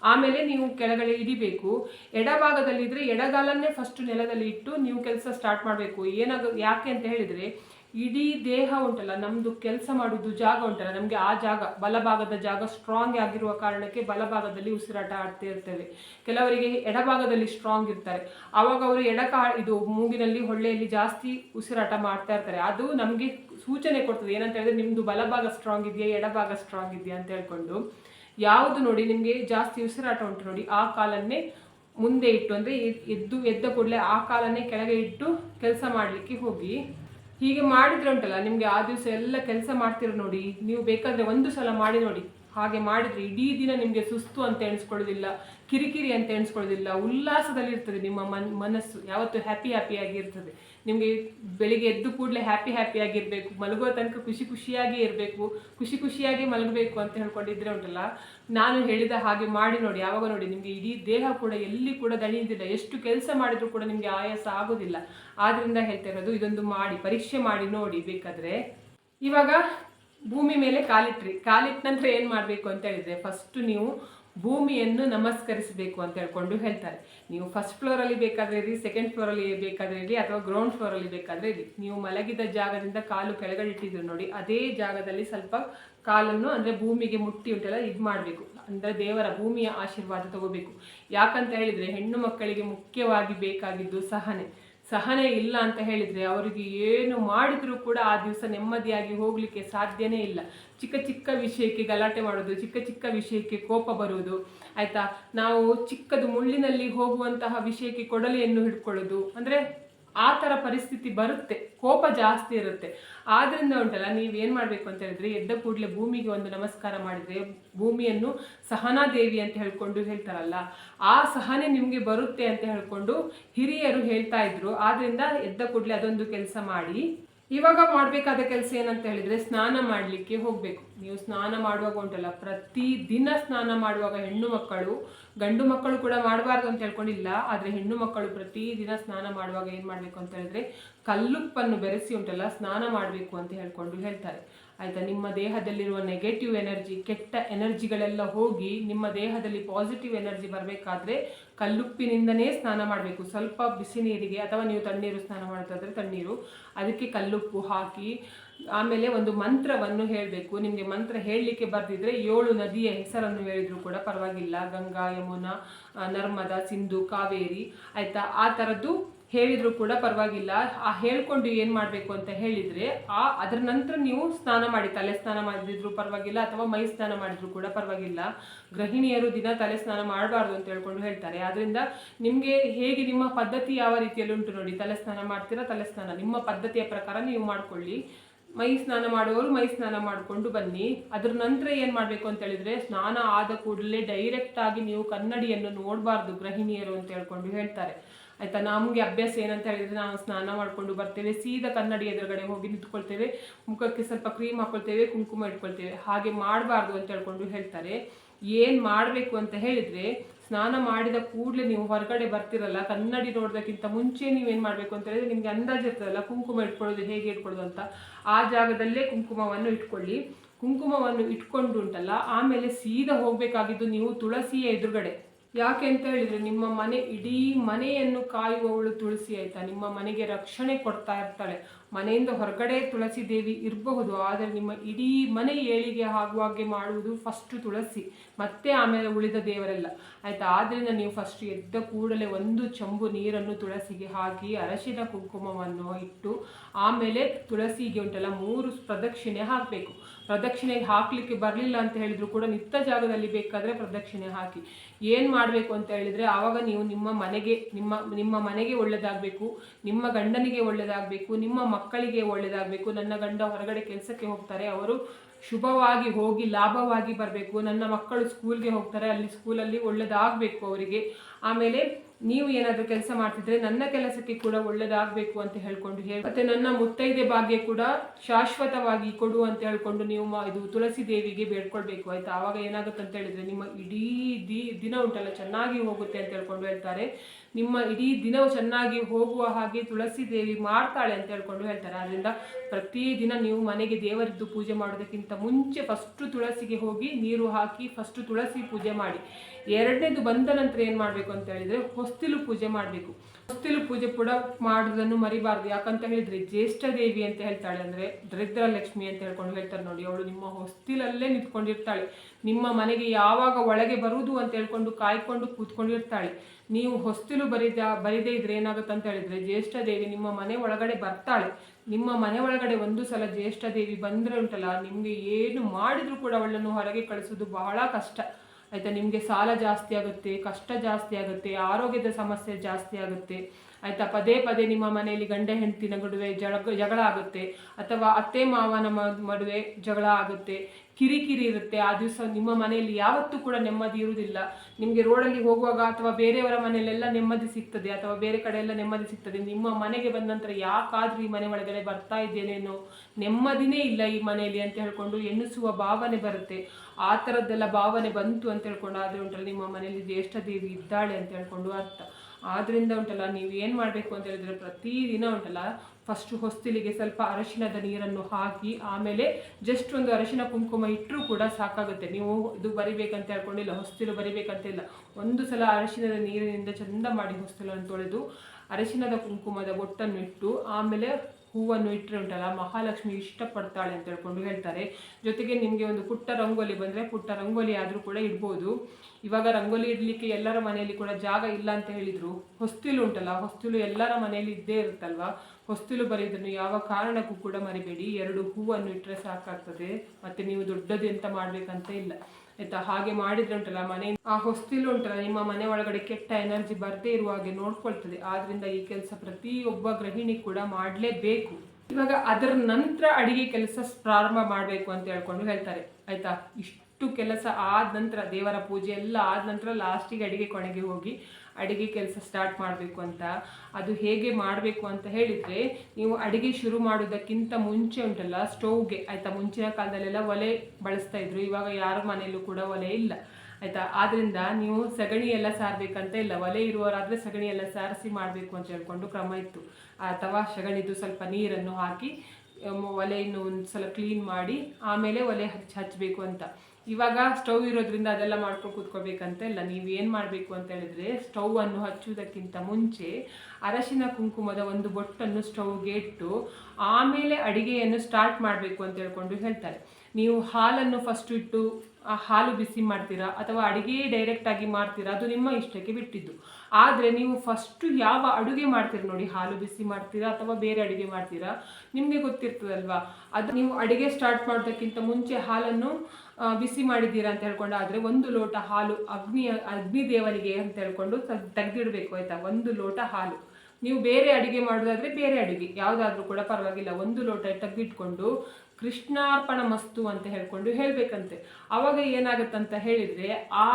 ಆಮೇಲೆ ನೀವು ಕೆಳಗಡೆ ಇಡಿಬೇಕು ಎಡಭಾಗದಲ್ಲಿದ್ದರೆ ಎಡಗಾಲನ್ನೇ ಫಸ್ಟ್ ನೆಲದಲ್ಲಿ ಇಟ್ಟು ನೀವು ಕೆಲಸ ಸ್ಟಾರ್ಟ್ ಮಾಡಬೇಕು. ಏನಾಗ, ಯಾಕೆ ಅಂತ ಹೇಳಿದರೆ ಇಡೀ ದೇಹ ಉಂಟಲ್ಲ ನಮ್ಮದು ಕೆಲಸ ಮಾಡೋದು ಜಾಗ ಉಂಟಲ್ಲ, ನಮಗೆ ಆ ಜಾಗ, ಬಲಭಾಗದ ಜಾಗ ಸ್ಟ್ರಾಂಗ್ ಆಗಿರುವ ಕಾರಣಕ್ಕೆ ಬಲಭಾಗದಲ್ಲಿ ಉಸಿರಾಟ ಆಡ್ತಾ ಇರ್ತೇವೆ. ಕೆಲವರಿಗೆ ಎಡಭಾಗದಲ್ಲಿ ಸ್ಟ್ರಾಂಗ್ ಇರ್ತಾರೆ. ಆವಾಗ ಅವರು ಎಡಕಾ, ಇದು ಮೂಗಿನಲ್ಲಿ ಹೊಳ್ಳೆಯಲ್ಲಿ ಜಾಸ್ತಿ ಉಸಿರಾಟ ಮಾಡ್ತಾ ಇರ್ತಾರೆ. ಅದು ನಮಗೆ ಸೂಚನೆ ಕೊಡ್ತದೆ. ಏನಂತ ಹೇಳಿದ್ರೆ ನಿಮ್ಮದು ಬಲಭಾಗ ಸ್ಟ್ರಾಂಗ್ ಇದೆಯಾ, ಎಡಭಾಗ ಸ್ಟ್ರಾಂಗ್ ಇದೆಯಾ ಅಂತ ಹೇಳ್ಕೊಂಡು, ಯಾವುದು ನೋಡಿ ನಿಮಗೆ ಜಾಸ್ತಿ ಉಸಿರಾಟ ಉಂಟು ನೋಡಿ, ಆ ಕಾಲನ್ನೇ ಮುಂದೆ ಇಟ್ಟು, ಅಂದರೆ ಎದ್ದು, ಎದ್ದ ಕೂಡಲೇ ಆ ಕಾಲನ್ನೇ ಕೆಳಗೆ ಇಟ್ಟು ಕೆಲಸ ಮಾಡಲಿಕ್ಕೆ ಹೋಗಿ. ಹೀಗೆ ಮಾಡಿದ್ರೆ ಉಂಟಲ್ಲ, ನಿಮಗೆ ಆ ದಿವಸ ಎಲ್ಲ ಕೆಲಸ ಮಾಡ್ತೀರ ನೋಡಿ, ನೀವು ಬೇಕಾದರೆ ಒಂದು ಸಲ ಮಾಡಿ ನೋಡಿ. ಹಾಗೆ ಮಾಡಿದರೆ ಇಡೀ ದಿನ ನಿಮಗೆ ಸುಸ್ತು ಅಂತ ಎಣಿಸ್ಕೊಳ್ಳೋದಿಲ್ಲ, ಕಿರಿಕಿರಿ ಅಂತ ಎಣಿಸ್ಕೊಳ್ಳೋದಿಲ್ಲ ಉಲ್ಲಾಸದಲ್ಲಿ ಇರ್ತದೆ ನಿಮ್ಮ ಮನ್, ಮನಸ್ಸು. ಯಾವತ್ತು ಹ್ಯಾಪಿ ಹ್ಯಾಪಿಯಾಗಿ ಇರ್ತದೆ ನಿಮಗೆ ಬೆಳಿಗ್ಗೆ ಎದ್ದು ಕೂಡಲೇ ಹ್ಯಾಪಿ ಹ್ಯಾಪಿಯಾಗಿರಬೇಕು ಮಲಗೋ ತನಕ ಖುಷಿ ಖುಷಿಯಾಗಿ ಇರಬೇಕು, ಖುಷಿ ಖುಷಿಯಾಗಿ ಮಲಗಬೇಕು ಅಂತ ಹೇಳ್ಕೊಂಡಿದ್ರೆ ಉಂಟಲ್ಲ? ನಾನು ಹೇಳಿದ ಹಾಗೆ ಮಾಡಿ ನೋಡಿ, ಯಾವಾಗ ನೋಡಿ, ನಿಮಗೆ ಇಡೀ ದೇಹ ಕೂಡ ಎಲ್ಲಿ ಕೂಡ ದಣಿಯುವುದಿಲ್ಲ ಎಷ್ಟು ಕೆಲಸ ಮಾಡಿದರೂ ಕೂಡ ನಿಮಗೆ ಆಯಾಸ ಆಗೋದಿಲ್ಲ. ಆದ್ದರಿಂದ ಹೇಳ್ತಾ ಇರೋದು, ಇದೊಂದು ಮಾಡಿ, ಪರೀಕ್ಷೆ ಮಾಡಿ ನೋಡಿ ಬೇಕಾದರೆ. ಇವಾಗ ಭೂಮಿ ಮೇಲೆ ಕಾಲಿಟ್ರಿ, ಕಾಲಿಟ್ಟ ನಂತರ ಏನು ಮಾಡಬೇಕು ಅಂತ ಹೇಳಿದರೆ ಫಸ್ಟು ನೀವು ಭೂಮಿಯನ್ನು ನಮಸ್ಕರಿಸಬೇಕು ಅಂತ ಹೇಳ್ಕೊಂಡು ಹೇಳ್ತಾರೆ. ನೀವು ಫಸ್ಟ್ ಫ್ಲೋರಲ್ಲಿ ಬೇಕಾದರೆ ಇರಿ ಸೆಕೆಂಡ್ ಫ್ಲೋರಲ್ಲಿ ಬೇಕಾದರೆ ಇರಲಿ ಅಥವಾ ಗ್ರೌಂಡ್ ಫ್ಲೋರಲ್ಲಿ ಬೇಕಾದರೆ ಇರಲಿ ನೀವು ಮಲಗಿದ ಜಾಗದಿಂದ ಕಾಲು ಕೆಳಗಡೆ ನೋಡಿ, ಅದೇ ಜಾಗದಲ್ಲಿ ಸ್ವಲ್ಪ ಕಾಲನ್ನು ಅಂದರೆ ಭೂಮಿಗೆ ಮುಟ್ಟಿ ಉಂಟೆಲ್ಲ, ಇದು ಮಾಡಬೇಕು. ಅಂದರೆ ದೇವರ ಭೂಮಿಯ ಆಶೀರ್ವಾದ ತಗೋಬೇಕು. ಯಾಕಂತ ಹೇಳಿದರೆ ಹೆಣ್ಣು ಮಕ್ಕಳಿಗೆ ಮುಖ್ಯವಾಗಿ ಬೇಕಾಗಿದ್ದು ಸಹನೆ. ಸಹನೆ ಇಲ್ಲ ಅಂತ ಹೇಳಿದರೆ ಅವರಿಗೆ ಏನು ಮಾಡಿದರೂ ಕೂಡ ಆ ದಿವಸ ನೆಮ್ಮದಿಯಾಗಿ ಹೋಗಲಿಕ್ಕೆ ಸಾಧ್ಯನೇ ಇಲ್ಲ. ಚಿಕ್ಕ ಚಿಕ್ಕ ವಿಷಯಕ್ಕೆ ಗಲಾಟೆ ಮಾಡೋದು, ಚಿಕ್ಕ ಚಿಕ್ಕ ವಿಷಯಕ್ಕೆ ಕೋಪ ಬರುವುದು ಆಯಿತಾ? ನಾವು ಚಿಕ್ಕದು ಮುಳ್ಳಿನಲ್ಲಿ ಹೋಗುವಂತಹ ವಿಷಯಕ್ಕೆ ಕೊಡಲಿಯನ್ನು ಹಿಡ್ಕೊಳ್ಳೋದು, ಅಂದರೆ ಆ ಥರ ಪರಿಸ್ಥಿತಿ ಬರುತ್ತೆ. ಕೋಪ ಜಾಸ್ತಿ ಇರುತ್ತೆ. ಆದ್ದರಿಂದ ಉಂಟಲ್ಲ ನೀವೇನು ಮಾಡಬೇಕು ಅಂತ ಹೇಳಿದ್ರೆ, ಎದ್ದ ಕೂಡಲೇ ಭೂಮಿಗೆ ಒಂದು ನಮಸ್ಕಾರ ಮಾಡಿದರೆ, ಭೂಮಿಯನ್ನು ಸಹನಾ ದೇವಿ ಅಂತ ಹೇಳ್ಕೊಂಡು ಹೇಳ್ತಾರಲ್ಲ, ಆ ಸಹನೆ ನಿಮಗೆ ಬರುತ್ತೆ ಅಂತ ಹೇಳ್ಕೊಂಡು ಹಿರಿಯರು ಹೇಳ್ತಾ ಇದ್ರು. ಆದ್ದರಿಂದ ಎದ್ದ ಕೂಡಲೇ ಅದೊಂದು ಕೆಲಸ ಮಾಡಿ ಇವಾಗ ಮಾಡಬೇಕಾದ ಕೆಲಸ ಏನಂತ ಹೇಳಿದ್ರೆ ಸ್ನಾನ ಮಾಡಲಿಕ್ಕೆ ಹೋಗಬೇಕು. ನೀವು ಸ್ನಾನ ಮಾಡುವಾಗ ಉಂಟಲ್ಲ ಪ್ರತಿ ದಿನ ಸ್ನಾನ ಮಾಡುವಾಗ ಹೆಣ್ಣು ಮಕ್ಕಳು, ಗಂಡು ಮಕ್ಕಳು ಕೂಡ ಮಾಡಬಾರ್ದು ಅಂತ ಹೇಳ್ಕೊಂಡಿಲ್ಲ, ಆದರೆ ಹೆಣ್ಣು ಮಕ್ಕಳು ಪ್ರತಿ ದಿನ ಸ್ನಾನ ಮಾಡುವಾಗ ಏನು ಮಾಡಬೇಕು ಅಂತ ಹೇಳಿದ್ರೆ ಕಲ್ಲುಪ್ಪನ್ನು ಬೆರೆಸಿ ಉಂಟಲ್ಲ, ಸ್ನಾನ ಮಾಡಬೇಕು ಅಂತ ಹೇಳ್ಕೊಂಡು ಹೇಳ್ತಾರೆ. ಆಯ್ತಾ? ನಿಮ್ಮ ದೇಹದಲ್ಲಿರುವ ನೆಗೆಟಿವ್ ಎನರ್ಜಿ ಕೆಟ್ಟ ಎನರ್ಜಿಗಳೆಲ್ಲ ಹೋಗಿ ನಿಮ್ಮ ದೇಹದಲ್ಲಿ ಪಾಸಿಟಿವ್ ಎನರ್ಜಿ ಬರಬೇಕಾದ್ರೆ ಕಲ್ಲುಪ್ಪಿನಿಂದನೇ ಸ್ನಾನ ಮಾಡಬೇಕು. ಸ್ವಲ್ಪ ಬಿಸಿ ನೀರಿಗೆ ಅಥವಾ ನೀವು ತಣ್ಣೀರು ಸ್ನಾನ ಮಾಡ್ತಾಯಿದ್ರೆ ತಣ್ಣೀರು. ಅದಕ್ಕೆ ಕಲ್ಲುಪ್ಪು ಹಾಕಿ, ಆಮೇಲೆ ಒಂದು ಮಂತ್ರವನ್ನು ಹೇಳಬೇಕು. ನಿಮಗೆ ಮಂತ್ರ ಹೇಳಲಿಕ್ಕೆ ಬರ್ದಿದ್ರೆ ಏಳು ನದಿಯ ಹೆಸರನ್ನು ಹೇಳಿದ್ರು ಕೂಡ ಪರವಾಗಿಲ್ಲ. ಗಂಗಾ, ಯಮುನಾ, ನರ್ಮದಾ, ಸಿಂಧು, ಕಾವೇರಿ, ಆಯಿತಾ? ಆ ಥರದ್ದು ಹೇಳಿದ್ರು ಕೂಡ ಪರವಾಗಿಲ್ಲ. ಆ ಹೇಳ್ಕೊಂಡು ಏನು ಮಾಡಬೇಕು ಅಂತ ಹೇಳಿದರೆ, ಆ ಅದರ ನಂತರ ನೀವು ಸ್ನಾನ ಮಾಡಿ, ತಲೆ ಸ್ನಾನ ಮಾಡಿದ್ರು ಪರವಾಗಿಲ್ಲ ಅಥವಾ ಮೈ ಸ್ನಾನ ಮಾಡಿದ್ರು ಕೂಡ ಪರವಾಗಿಲ್ಲ. ಗೃಹಿಣಿಯರು ದಿನ ತಲೆ ಸ್ನಾನ ಮಾಡಬಾರ್ದು ಅಂತ ಹೇಳ್ಕೊಂಡು ಹೇಳ್ತಾರೆ. ಆದ್ದರಿಂದ ನಿಮಗೆ ಹೇಗೆ ನಿಮ್ಮ ಪದ್ಧತಿ ಯಾವ ರೀತಿಯಲ್ಲಿ ಉಂಟು ನೋಡಿ, ತಲೆ ಸ್ನಾನ ಮಾಡ್ತೀರಾ, ತಲೆ ಸ್ನಾನ? ನಿಮ್ಮ ಪದ್ಧತಿಯ ಪ್ರಕಾರ ನೀವು ಮಾಡ್ಕೊಳ್ಳಿ. ಮೈ ಸ್ನಾನ ಮಾಡುವವರು ಮೈ ಸ್ನಾನ ಮಾಡಿಕೊಂಡು ಬನ್ನಿ. ಅದ್ರ ನಂತರ ಏನು ಮಾಡಬೇಕು ಅಂತ ಹೇಳಿದ್ರೆ, ಸ್ನಾನ ಆದ ಕೂಡಲೇ ಡೈರೆಕ್ಟ್ ಆಗಿ ನೀವು ಕನ್ನಡಿಯನ್ನು ನೋಡಬಾರ್ದು ಗೃಹಿಣಿಯರು ಅಂತ ಹೇಳ್ಕೊಂಡು ಹೇಳ್ತಾರೆ. ಆಯ್ತಾ? ನಮಗೆ ಅಭ್ಯಾಸ ಏನಂತ ಹೇಳಿದ್ರೆ ನಾವು ಸ್ನಾನ ಮಾಡ್ಕೊಂಡು ಬರ್ತೇವೆ, ಸೀದಾ ಕನ್ನಡಿ ಎದುರುಗಡೆ ಹೋಗಿ ನಿಂತ್ಕೊಳ್ತೇವೆ, ಮುಖಕ್ಕೆ ಸ್ವಲ್ಪ ಕ್ರೀಮ್ ಹಾಕೊಳ್ತೇವೆ, ಕುಂಕುಮ ಇಟ್ಕೊಳ್ತೇವೆ. ಹಾಗೆ ಮಾಡಬಾರ್ದು ಅಂತ ಹೇಳ್ಕೊಂಡು ಹೇಳ್ತಾರೆ. ಏನು ಮಾಡಬೇಕು ಅಂತ ಹೇಳಿದ್ರೆ ಸ್ನಾನ ಮಾಡಿದ ಕೂಡಲೇ ನೀವು ಹೊರಗಡೆ ಬರ್ತಿರಲ್ಲ, ಕನ್ನಡಿ ನೋಡೋದಕ್ಕಿಂತ ಮುಂಚೆ ನೀವೇನು ಮಾಡಬೇಕು ಅಂತ ಹೇಳಿದ್ರೆ ನಿಮಗೆ ಅಂದಾಜು ಇರ್ತದಲ್ಲ, ಕುಂಕುಮ ಇಟ್ಕೊಳ್ಳೋದು ಹೇಗೆ ಇಟ್ಕೊಳ್ಳೋದು ಅಂತ. ಆ ಜಾಗದಲ್ಲೇ ಕುಂಕುಮವನ್ನು ಇಟ್ಕೊಳ್ಳಿ. ಕುಂಕುಮವನ್ನು ಇಟ್ಕೊಂಡು ಉಂಟಲ್ಲ, ಆಮೇಲೆ ಸೀದಾ ಹೋಗಬೇಕಾಗಿದ್ದು ನೀವು ತುಳಸಿಯ ಎದುರುಗಡೆ. ಯಾಕೆ ಅಂತ ಹೇಳಿದ್ರೆ ನಿಮ್ಮ ಮನೆ, ಇಡೀ ಮನೆಯನ್ನು ಕಾಯುವವಳು ತುಳಸಿ ಆಯ್ತಾ ನಿಮ್ಮ ಮನೆಗೆ ರಕ್ಷಣೆ ಕೊಡ್ತಾ ಇರ್ತಾಳೆ. ಮನೆಯಿಂದ ಹೊರಗಡೆ ತುಳಸಿ ದೇವಿ ಇರಬಹುದು, ಆದರೆ ನಿಮ್ಮ ಇಡೀ ಮನೆ ಏಳಿಗೆ ಆಗುವಾಗೆ ಮಾಡುವುದು ಫಸ್ಟ್ ತುಳಸಿ, ಮತ್ತೆ ಆಮೇಲೆ ಉಳಿದ ದೇವರೆಲ್ಲ. ಆಯ್ತಾ? ಆದ್ದರಿಂದ ನೀವು ಫಸ್ಟ್ ಎದ್ದ ಕೂಡಲೇ ಒಂದು ಚಂಬು ನೀರನ್ನು ತುಳಸಿಗೆ ಹಾಕಿ ಅರಶಿನ ಕುಂಕುಮವನ್ನು ಇಟ್ಟು, ಆಮೇಲೆ ತುಳಸಿಗೆ ಉಂಟಲ್ಲ ಮೂರು ಪ್ರದಕ್ಷಿಣೆ ಹಾಕಬೇಕು. ಪ್ರದಕ್ಷಿಣೆಗೆ ಹಾಕಲಿಕ್ಕೆ ಬರಲಿಲ್ಲ ಅಂತ ಹೇಳಿದ್ರು ಕೂಡ ನಿತ್ತ ಜಾಗದಲ್ಲಿ ಬೇಕಾದರೆ ಪ್ರದಕ್ಷಿಣೆ ಹಾಕಿ. ಏನು ಮಾಡಬೇಕು ಅಂತ ಹೇಳಿದರೆ, ಆವಾಗ ನೀವು ನಿಮ್ಮ ಮನೆಗೆ, ನಿಮ್ಮ ನಿಮ್ಮ ಮನೆಗೆ ಒಳ್ಳೆಯದಾಗಬೇಕು ನಿಮ್ಮ ಗಂಡನಿಗೆ ಒಳ್ಳೆಯದಾಗಬೇಕು ನಿಮ್ಮ ಮಕ್ಕಳಿಗೆ ಒಳ್ಳೆಯದಾಗಬೇಕು ನನ್ನ ಗಂಡ ಹೊರಗಡೆ ಕೆಲಸಕ್ಕೆ ಹೋಗ್ತಾರೆ, ಅವರು ಶುಭವಾಗಿ ಹೋಗಿ ಲಾಭವಾಗಿ ಬರಬೇಕು, ನನ್ನ ಮಕ್ಕಳು ಸ್ಕೂಲ್ಗೆ ಹೋಗ್ತಾರೆ, ಅಲ್ಲಿ ಸ್ಕೂಲಲ್ಲಿ ಒಳ್ಳೆಯದಾಗಬೇಕು ಅವರಿಗೆ. ಆಮೇಲೆ ನೀವು ಏನಾದರೂ ಕೆಲಸ ಮಾಡ್ತಿದ್ರೆ ನನ್ನ ಕೆಲಸಕ್ಕೆ ಕೂಡ ಒಳ್ಳೇದಾಗಬೇಕು ಅಂತ ಹೇಳ್ಕೊಂಡು ಹೇಳಿ. ಮತ್ತೆ ನನ್ನ ಮುತ್ತೈದೆ ಭಾಗ್ಯ ಕೂಡ ಶಾಶ್ವತವಾಗಿ ಕೊಡು ಅಂತ ಹೇಳ್ಕೊಂಡು ನೀವು ಇದು ತುಳಸಿ ದೇವಿಗೆ ಬೇಡ್ಕೊಳ್ಬೇಕು ಆಯ್ತಾ? ಆವಾಗ ಏನಾಗುತ್ತೆ ಅಂತ ಹೇಳಿದ್ರೆ ನಿಮ್ಮ ಇಡೀ ದಿನ ಉಂಟಲ್ಲ, ಚೆನ್ನಾಗಿ ಹೋಗುತ್ತೆ ಅಂತ ಹೇಳ್ಕೊಂಡು ಹೇಳ್ತಾರೆ. ನಿಮ್ಮ ಇಡೀ ದಿನವು ಚೆನ್ನಾಗಿ ಹೋಗುವ ಹಾಗೆ ತುಳಸಿ ದೇವಿ ಮಾಡ್ತಾಳೆ ಅಂತ ಹೇಳ್ಕೊಂಡು ಹೇಳ್ತಾರೆ. ಅದರಿಂದ ಪ್ರತಿದಿನ ನೀವು ಮನೆಗೆ ದೇವರದ್ದು ಪೂಜೆ ಮಾಡೋದಕ್ಕಿಂತ ಮುಂಚೆ ಫಸ್ಟು ತುಳಸಿಗೆ ಹೋಗಿ ನೀರು ಹಾಕಿ ಫಸ್ಟು ತುಳಸಿ ಪೂಜೆ ಮಾಡಿ. ಎರಡನೇದು ಬಂದ ನಂತರ ಏನು ಮಾಡಬೇಕು ಅಂತ ಹೇಳಿದರೆ ಹೊಸ್ತಿಲು ಪೂಜೆ ಮಾಡಬೇಕು. ಹೊಸ್ತಿಲು ಪೂಜೆ ಕೂಡ ಮಾಡೋದನ್ನು ಮರಿಬಾರ್ದು. ಯಾಕಂತ ಹೇಳಿದ್ರೆ ಜ್ಯೇಷ್ಠ ದೇವಿ ಅಂತ ಹೇಳ್ತಾಳೆ. ಅಂದರೆ ದರಿದ್ರ ಲಕ್ಷ್ಮಿ ಅಂತ ಹೇಳ್ಕೊಂಡು ಹೇಳ್ತಾರೆ ನೋಡಿ. ಅವಳು ನಿಮ್ಮ ಹೊಸ್ತಿಲಲ್ಲೇ ನಿಂತ್ಕೊಂಡಿರ್ತಾಳೆ. ನಿಮ್ಮ ಮನೆಗೆ ಯಾವಾಗ ಒಳಗೆ ಬರುವುದು ಅಂತ ಹೇಳ್ಕೊಂಡು ಕಾಯ್ಕೊಂಡು ಕೂತ್ಕೊಂಡಿರ್ತಾಳೆ. ನೀವು ಹೊಸ್ತಿಲು ಬರಿದ, ಬರಿದೇ ಇದ್ರೆ ಏನಾಗುತ್ತೆ ಅಂತ ಹೇಳಿದ್ರೆ ಜ್ಯೇಷ್ಠ ದೇವಿ ನಿಮ್ಮ ಮನೆ ಒಳಗಡೆ ಬರ್ತಾಳೆ. ನಿಮ್ಮ ಮನೆ ಒಳಗಡೆ ಒಂದು ಸಲ ಜ್ಯೇಷ್ಠ ದೇವಿ ಬಂದರೆ ಉಂಟಲ್ಲ, ನಿಮಗೆ ಏನು ಮಾಡಿದರೂ ಕೂಡ ಅವಳನ್ನು ಹೊರಗೆ ಕಳಿಸೋದು ಬಹಳ ಕಷ್ಟ. ಆಯಿತಾ? ನಿಮಗೆ ಸಾಲ ಜಾಸ್ತಿ ಆಗುತ್ತೆ ಕಷ್ಟ ಜಾಸ್ತಿ ಆಗುತ್ತೆ ಆರೋಗ್ಯದ ಸಮಸ್ಯೆ ಜಾಸ್ತಿ ಆಗುತ್ತೆ. ಆಯಿತಾ? ಪದೇ ಪದೇ ನಿಮ್ಮ ಮನೆಯಲ್ಲಿ ಗಂಡ ಹೆಂಡತಿನ ನಡುವೆ ಜಗಳ ಆಗುತ್ತೆ. ಅಥವಾ ಅತ್ತೆ ಮಾವನ ಮಡುವೆ ಜಗಳ ಆಗುತ್ತೆ. ಕಿರಿಕಿರಿ ಇರುತ್ತೆ. ಆ ದಿವಸ ನಿಮ್ಮ ಮನೆಯಲ್ಲಿ ಯಾವತ್ತೂ ಕೂಡ ನೆಮ್ಮದಿ ಇರುವುದಿಲ್ಲ. ನಿಮಗೆ ರೋಡಲ್ಲಿ ಹೋಗುವಾಗ ಅಥವಾ ಬೇರೆಯವರ ಮನೆಯಲ್ಲೆಲ್ಲ ನೆಮ್ಮದಿ ಸಿಗ್ತದೆ, ಅಥವಾ ಬೇರೆ ಕಡೆ ಎಲ್ಲ ನೆಮ್ಮದಿ ಸಿಗ್ತದೆ. ನಿಮ್ಮ ಮನೆಗೆ ಬಂದ ನಂತರ ಯಾಕಾದ್ರೂ ಈ ಮನೆ ಒಳಗಡೆ ಬರ್ತಾ ಇದ್ದೇನೇನೋ ನೆಮ್ಮದಿನೇ ಇಲ್ಲ ಈ ಮನೆಯಲ್ಲಿ ಅಂತ ಹೇಳ್ಕೊಂಡು ಎನ್ನಿಸುವ ಭಾವನೆ ಬರುತ್ತೆ. ಆ ಥರದ್ದೆಲ್ಲ ಭಾವನೆ ಬಂತು ಅಂತ ಹೇಳ್ಕೊಂಡು ಆದರೆ ಉಂಟಲ್ಲ, ನಿಮ್ಮ ಮನೆಯಲ್ಲಿ ಜ್ಯೇಷ್ಠ ದೇವಿ ಇದ್ದಾಳೆ ಅಂತ ಹೇಳ್ಕೊಂಡು ಅರ್ಥ. ಆದ್ರಿಂದ ಉಂಟಲ್ಲ, ನೀವು ಏನು ಮಾಡಬೇಕು ಅಂತ ಹೇಳಿದ್ರೆ ಪ್ರತಿದಿನ ಉಂಟಲ್ಲ ಫಸ್ಟು ಹೊಸ್ತಿಲಿಗೆ ಸ್ವಲ್ಪ ಅರಶಿನದ ನೀರನ್ನು ಹಾಕಿ, ಆಮೇಲೆ ಜಸ್ಟ್ ಒಂದು ಅರಶಿನ ಕುಂಕುಮ ಇಟ್ಟರೂ ಕೂಡ ಸಾಕಾಗುತ್ತೆ. ನೀವು ಇದು ಬರಿಬೇಕಂತ ಹೇಳ್ಕೊಂಡಿಲ್ಲ, ಹೊಸ್ತಿಲು ಬರಿಬೇಕಂತ ಇಲ್ಲ. ಒಂದು ಸಲ ಅರಶಿನದ ನೀರಿನಿಂದ ಚಂದ ಮಾಡಿ ಹೊಸ್ತಿಲನ್ನು ತೊಳೆದು ಅರಶಿನದ ಕುಂಕುಮದ ಒಟ್ಟನ್ನು ಇಟ್ಟು, ಆಮೇಲೆ ಹೂವನ್ನು ಇಟ್ಟರೆ ಉಂಟಲ್ಲ, ಮಹಾಲಕ್ಷ್ಮಿ ಇಷ್ಟಪಡ್ತಾಳೆ ಅಂತ ಹೇಳ್ಕೊಂಡು ಹೇಳ್ತಾರೆ. ಜೊತೆಗೆ ನಿಮಗೆ ಒಂದು ಪುಟ್ಟ ರಂಗೋಲಿ ಬಂದರೆ ಪುಟ್ಟ ರಂಗೋಲಿ ಆದರೂ ಕೂಡ ಇಡ್ಬೋದು. ಇವಾಗ ರಂಗೋಲಿ ಇಡಲಿಕ್ಕೆ ಎಲ್ಲರ ಮನೆಯಲ್ಲಿ ಕೂಡ ಜಾಗ ಇಲ್ಲ ಅಂತ ಹೇಳಿದರು. ಹೊಸ್ತಿಲು ಉಂಟಲ್ಲ, ಹೊಸ್ತಿಲು ಎಲ್ಲರ ಮನೆಯಲ್ಲಿ ಇದ್ದೇ ಇರುತ್ತಲ್ವಾ? ಹೊಸ್ತಿಲು ಬರೆಯೋದನ್ನು ಯಾವ ಕಾರಣಕ್ಕೂ ಕೂಡ ಮರಿಬೇಡಿ. ಎರಡು ಹೂವನ್ನು ಇಟ್ಟರೆ ಸಾಕಾಗ್ತದೆ, ಮತ್ತು ನೀವು ದೊಡ್ಡದು ಎಂತ ಮಾಡಬೇಕಂತ ಇಲ್ಲ. ಆಯ್ತಾ ಹಾಗೆ ಮಾಡಿದ್ರೆ ಉಂಟಲ್ಲ ಮನೆ, ಆ ಹೊಸ್ತಿಲು ಉಂಟಲ್ಲ ನಿಮ್ಮ ಮನೆ ಒಳಗಡೆ ಕೆಟ್ಟ ಎನರ್ಜಿ ಬರದೇ ಇರುವ ಹಾಗೆ ನೋಡ್ಕೊಳ್ತದೆ. ಆದ್ರಿಂದ ಈ ಕೆಲಸ ಪ್ರತಿಯೊಬ್ಬ ಗೃಹಿಣಿ ಕೂಡ ಮಾಡಲೇಬೇಕು. ಇವಾಗ ಅದರ ನಂತರ ಅಡಿಗೆ ಕೆಲಸ ಪ್ರಾರಂಭ ಮಾಡಬೇಕು ಅಂತ ಹೇಳ್ಕೊಂಡು ಹೇಳ್ತಾರೆ. ಆಯ್ತಾ? ಇಷ್ಟು ಕೆಲಸ ಆದ ನಂತರ, ದೇವರ ಪೂಜೆ ಎಲ್ಲ ಆದ ನಂತರ ಲಾಸ್ಟಿಗೆ ಅಡಿಗೆ ಕೊನೆಗೆ ಹೋಗಿ ಅಡಿಗೆ ಕೆಲಸ ಸ್ಟಾರ್ಟ್ ಮಾಡಬೇಕು ಅಂತ. ಅದು ಹೇಗೆ ಮಾಡಬೇಕು ಅಂತ ಹೇಳಿದರೆ, ನೀವು ಅಡಿಗೆ ಶುರು ಮಾಡೋದಕ್ಕಿಂತ ಮುಂಚೆ ಉಂಟಲ್ಲ, ಸ್ಟೌವ್ಗೆ, ಆಯಿತಾ, ಮುಂಚಿನ ಕಾಲದಲ್ಲೆಲ್ಲ ಒಲೆ ಬಳಸ್ತಾ ಇದ್ರು. ಇವಾಗ ಯಾರ ಮನೆಯಲ್ಲೂ ಕೂಡ ಒಲೆ ಇಲ್ಲ, ಆಯಿತಾ. ಆದ್ದರಿಂದ ನೀವು ಸಗಣಿ ಎಲ್ಲ ಸಾರಬೇಕಂತ ಇಲ್ಲ. ಒಲೆ ಇರುವವರಾದರೆ ಸಗಣಿ ಎಲ್ಲ ಸಾರಿಸಿ ಮಾಡಬೇಕು ಅಂತ ಹೇಳ್ಕೊಂಡು ಕ್ರಮ ಇತ್ತು. ಅಥವಾ ಸಗಣಿದು ಸ್ವಲ್ಪ ನೀರನ್ನು ಹಾಕಿ ಒಲೆಯನ್ನು ಒಂದು ಸಲ ಕ್ಲೀನ್ ಮಾಡಿ, ಆಮೇಲೆ ಒಲೆ ಹಚ್ಚಿ ಹಚ್ಚಬೇಕು ಅಂತ. ಇವಾಗ ಸ್ಟವ್ ಇರೋದ್ರಿಂದ ಅದೆಲ್ಲ ಮಾಡ್ಕೊಂಡು ಕೂತ್ಕೋಬೇಕಂತ ಇಲ್ಲ. ನೀವು ಏನು ಮಾಡಬೇಕು ಅಂತ ಹೇಳಿದ್ರೆ ಸ್ಟವ್ ಅನ್ನು ಹಚ್ಚುವುದಕ್ಕಿಂತ ಮುಂಚೆ ಅರಶಿನ ಕುಂಕುಮದ ಒಂದು ಬೊಟ್ಟನ್ನು ಸ್ಟೌವ್ಗೆ ಇಟ್ಟು ಆಮೇಲೆ ಅಡಿಗೆಯನ್ನು ಸ್ಟಾರ್ಟ್ ಮಾಡಬೇಕು ಅಂತ ಹೇಳ್ಕೊಂಡು ಹೇಳ್ತಾರೆ. ನೀವು ಹಾಲನ್ನು ಫಸ್ಟ್ ಇಟ್ಟು, ಆ ಹಾಲು ಬಿಸಿ ಮಾಡ್ತೀರಾ ಅಥವಾ ಅಡುಗೆ ಡೈರೆಕ್ಟಾಗಿ ಮಾಡ್ತೀರಾ ಅದು ನಿಮ್ಮ ಇಷ್ಟಕ್ಕೆ ಬಿಟ್ಟಿದ್ದು. ಆದರೆ ನೀವು ಫಸ್ಟು ಯಾವ ಅಡುಗೆ ಮಾಡ್ತೀರಾ ನೋಡಿ, ಹಾಲು ಬಿಸಿ ಮಾಡ್ತೀರಾ ಅಥವಾ ಬೇರೆ ಅಡುಗೆ ಮಾಡ್ತೀರಾ? ನಿಮಗೆ ಗೊತ್ತಿರ್ತದಲ್ವಾ? ಅದು ನೀವು ಅಡುಗೆ ಸ್ಟಾರ್ಟ್ ಮಾಡೋದಕ್ಕಿಂತ ಮುಂಚೆ ಹಾಲನ್ನು ಬಿಸಿ ಮಾಡಿದ್ದೀರಾ ಅಂತ ಹೇಳ್ಕೊಂಡು ಆದರೆ ಒಂದು ಲೋಟ ಹಾಲು ಅಗ್ನಿ ಅಗ್ನಿ ದೇವರಿಗೆ ಅಂತ ಹೇಳ್ಕೊಂಡು ತೆಗೆದಿಡಬೇಕು ಆಯಿತಾ? ಒಂದು ಲೋಟ ಹಾಲು. ನೀವು ಬೇರೆ ಅಡುಗೆ ಮಾಡೋದಾದರೆ ಬೇರೆ ಅಡುಗೆ. ಯಾವುದಾದ್ರೂ ಕೂಡ ಪರವಾಗಿಲ್ಲ. ಒಂದು ಲೋಟ ತೆಗೆದಿಟ್ಕೊಂಡು ಕೃಷ್ಣಾರ್ಪಣ ಮಸ್ತು ಅಂತ ಹೇಳ್ಕೊಂಡು ಹೇಳಬೇಕಂತೆ. ಆವಾಗ ಏನಾಗುತ್ತಂತ ಹೇಳಿದರೆ ಆ,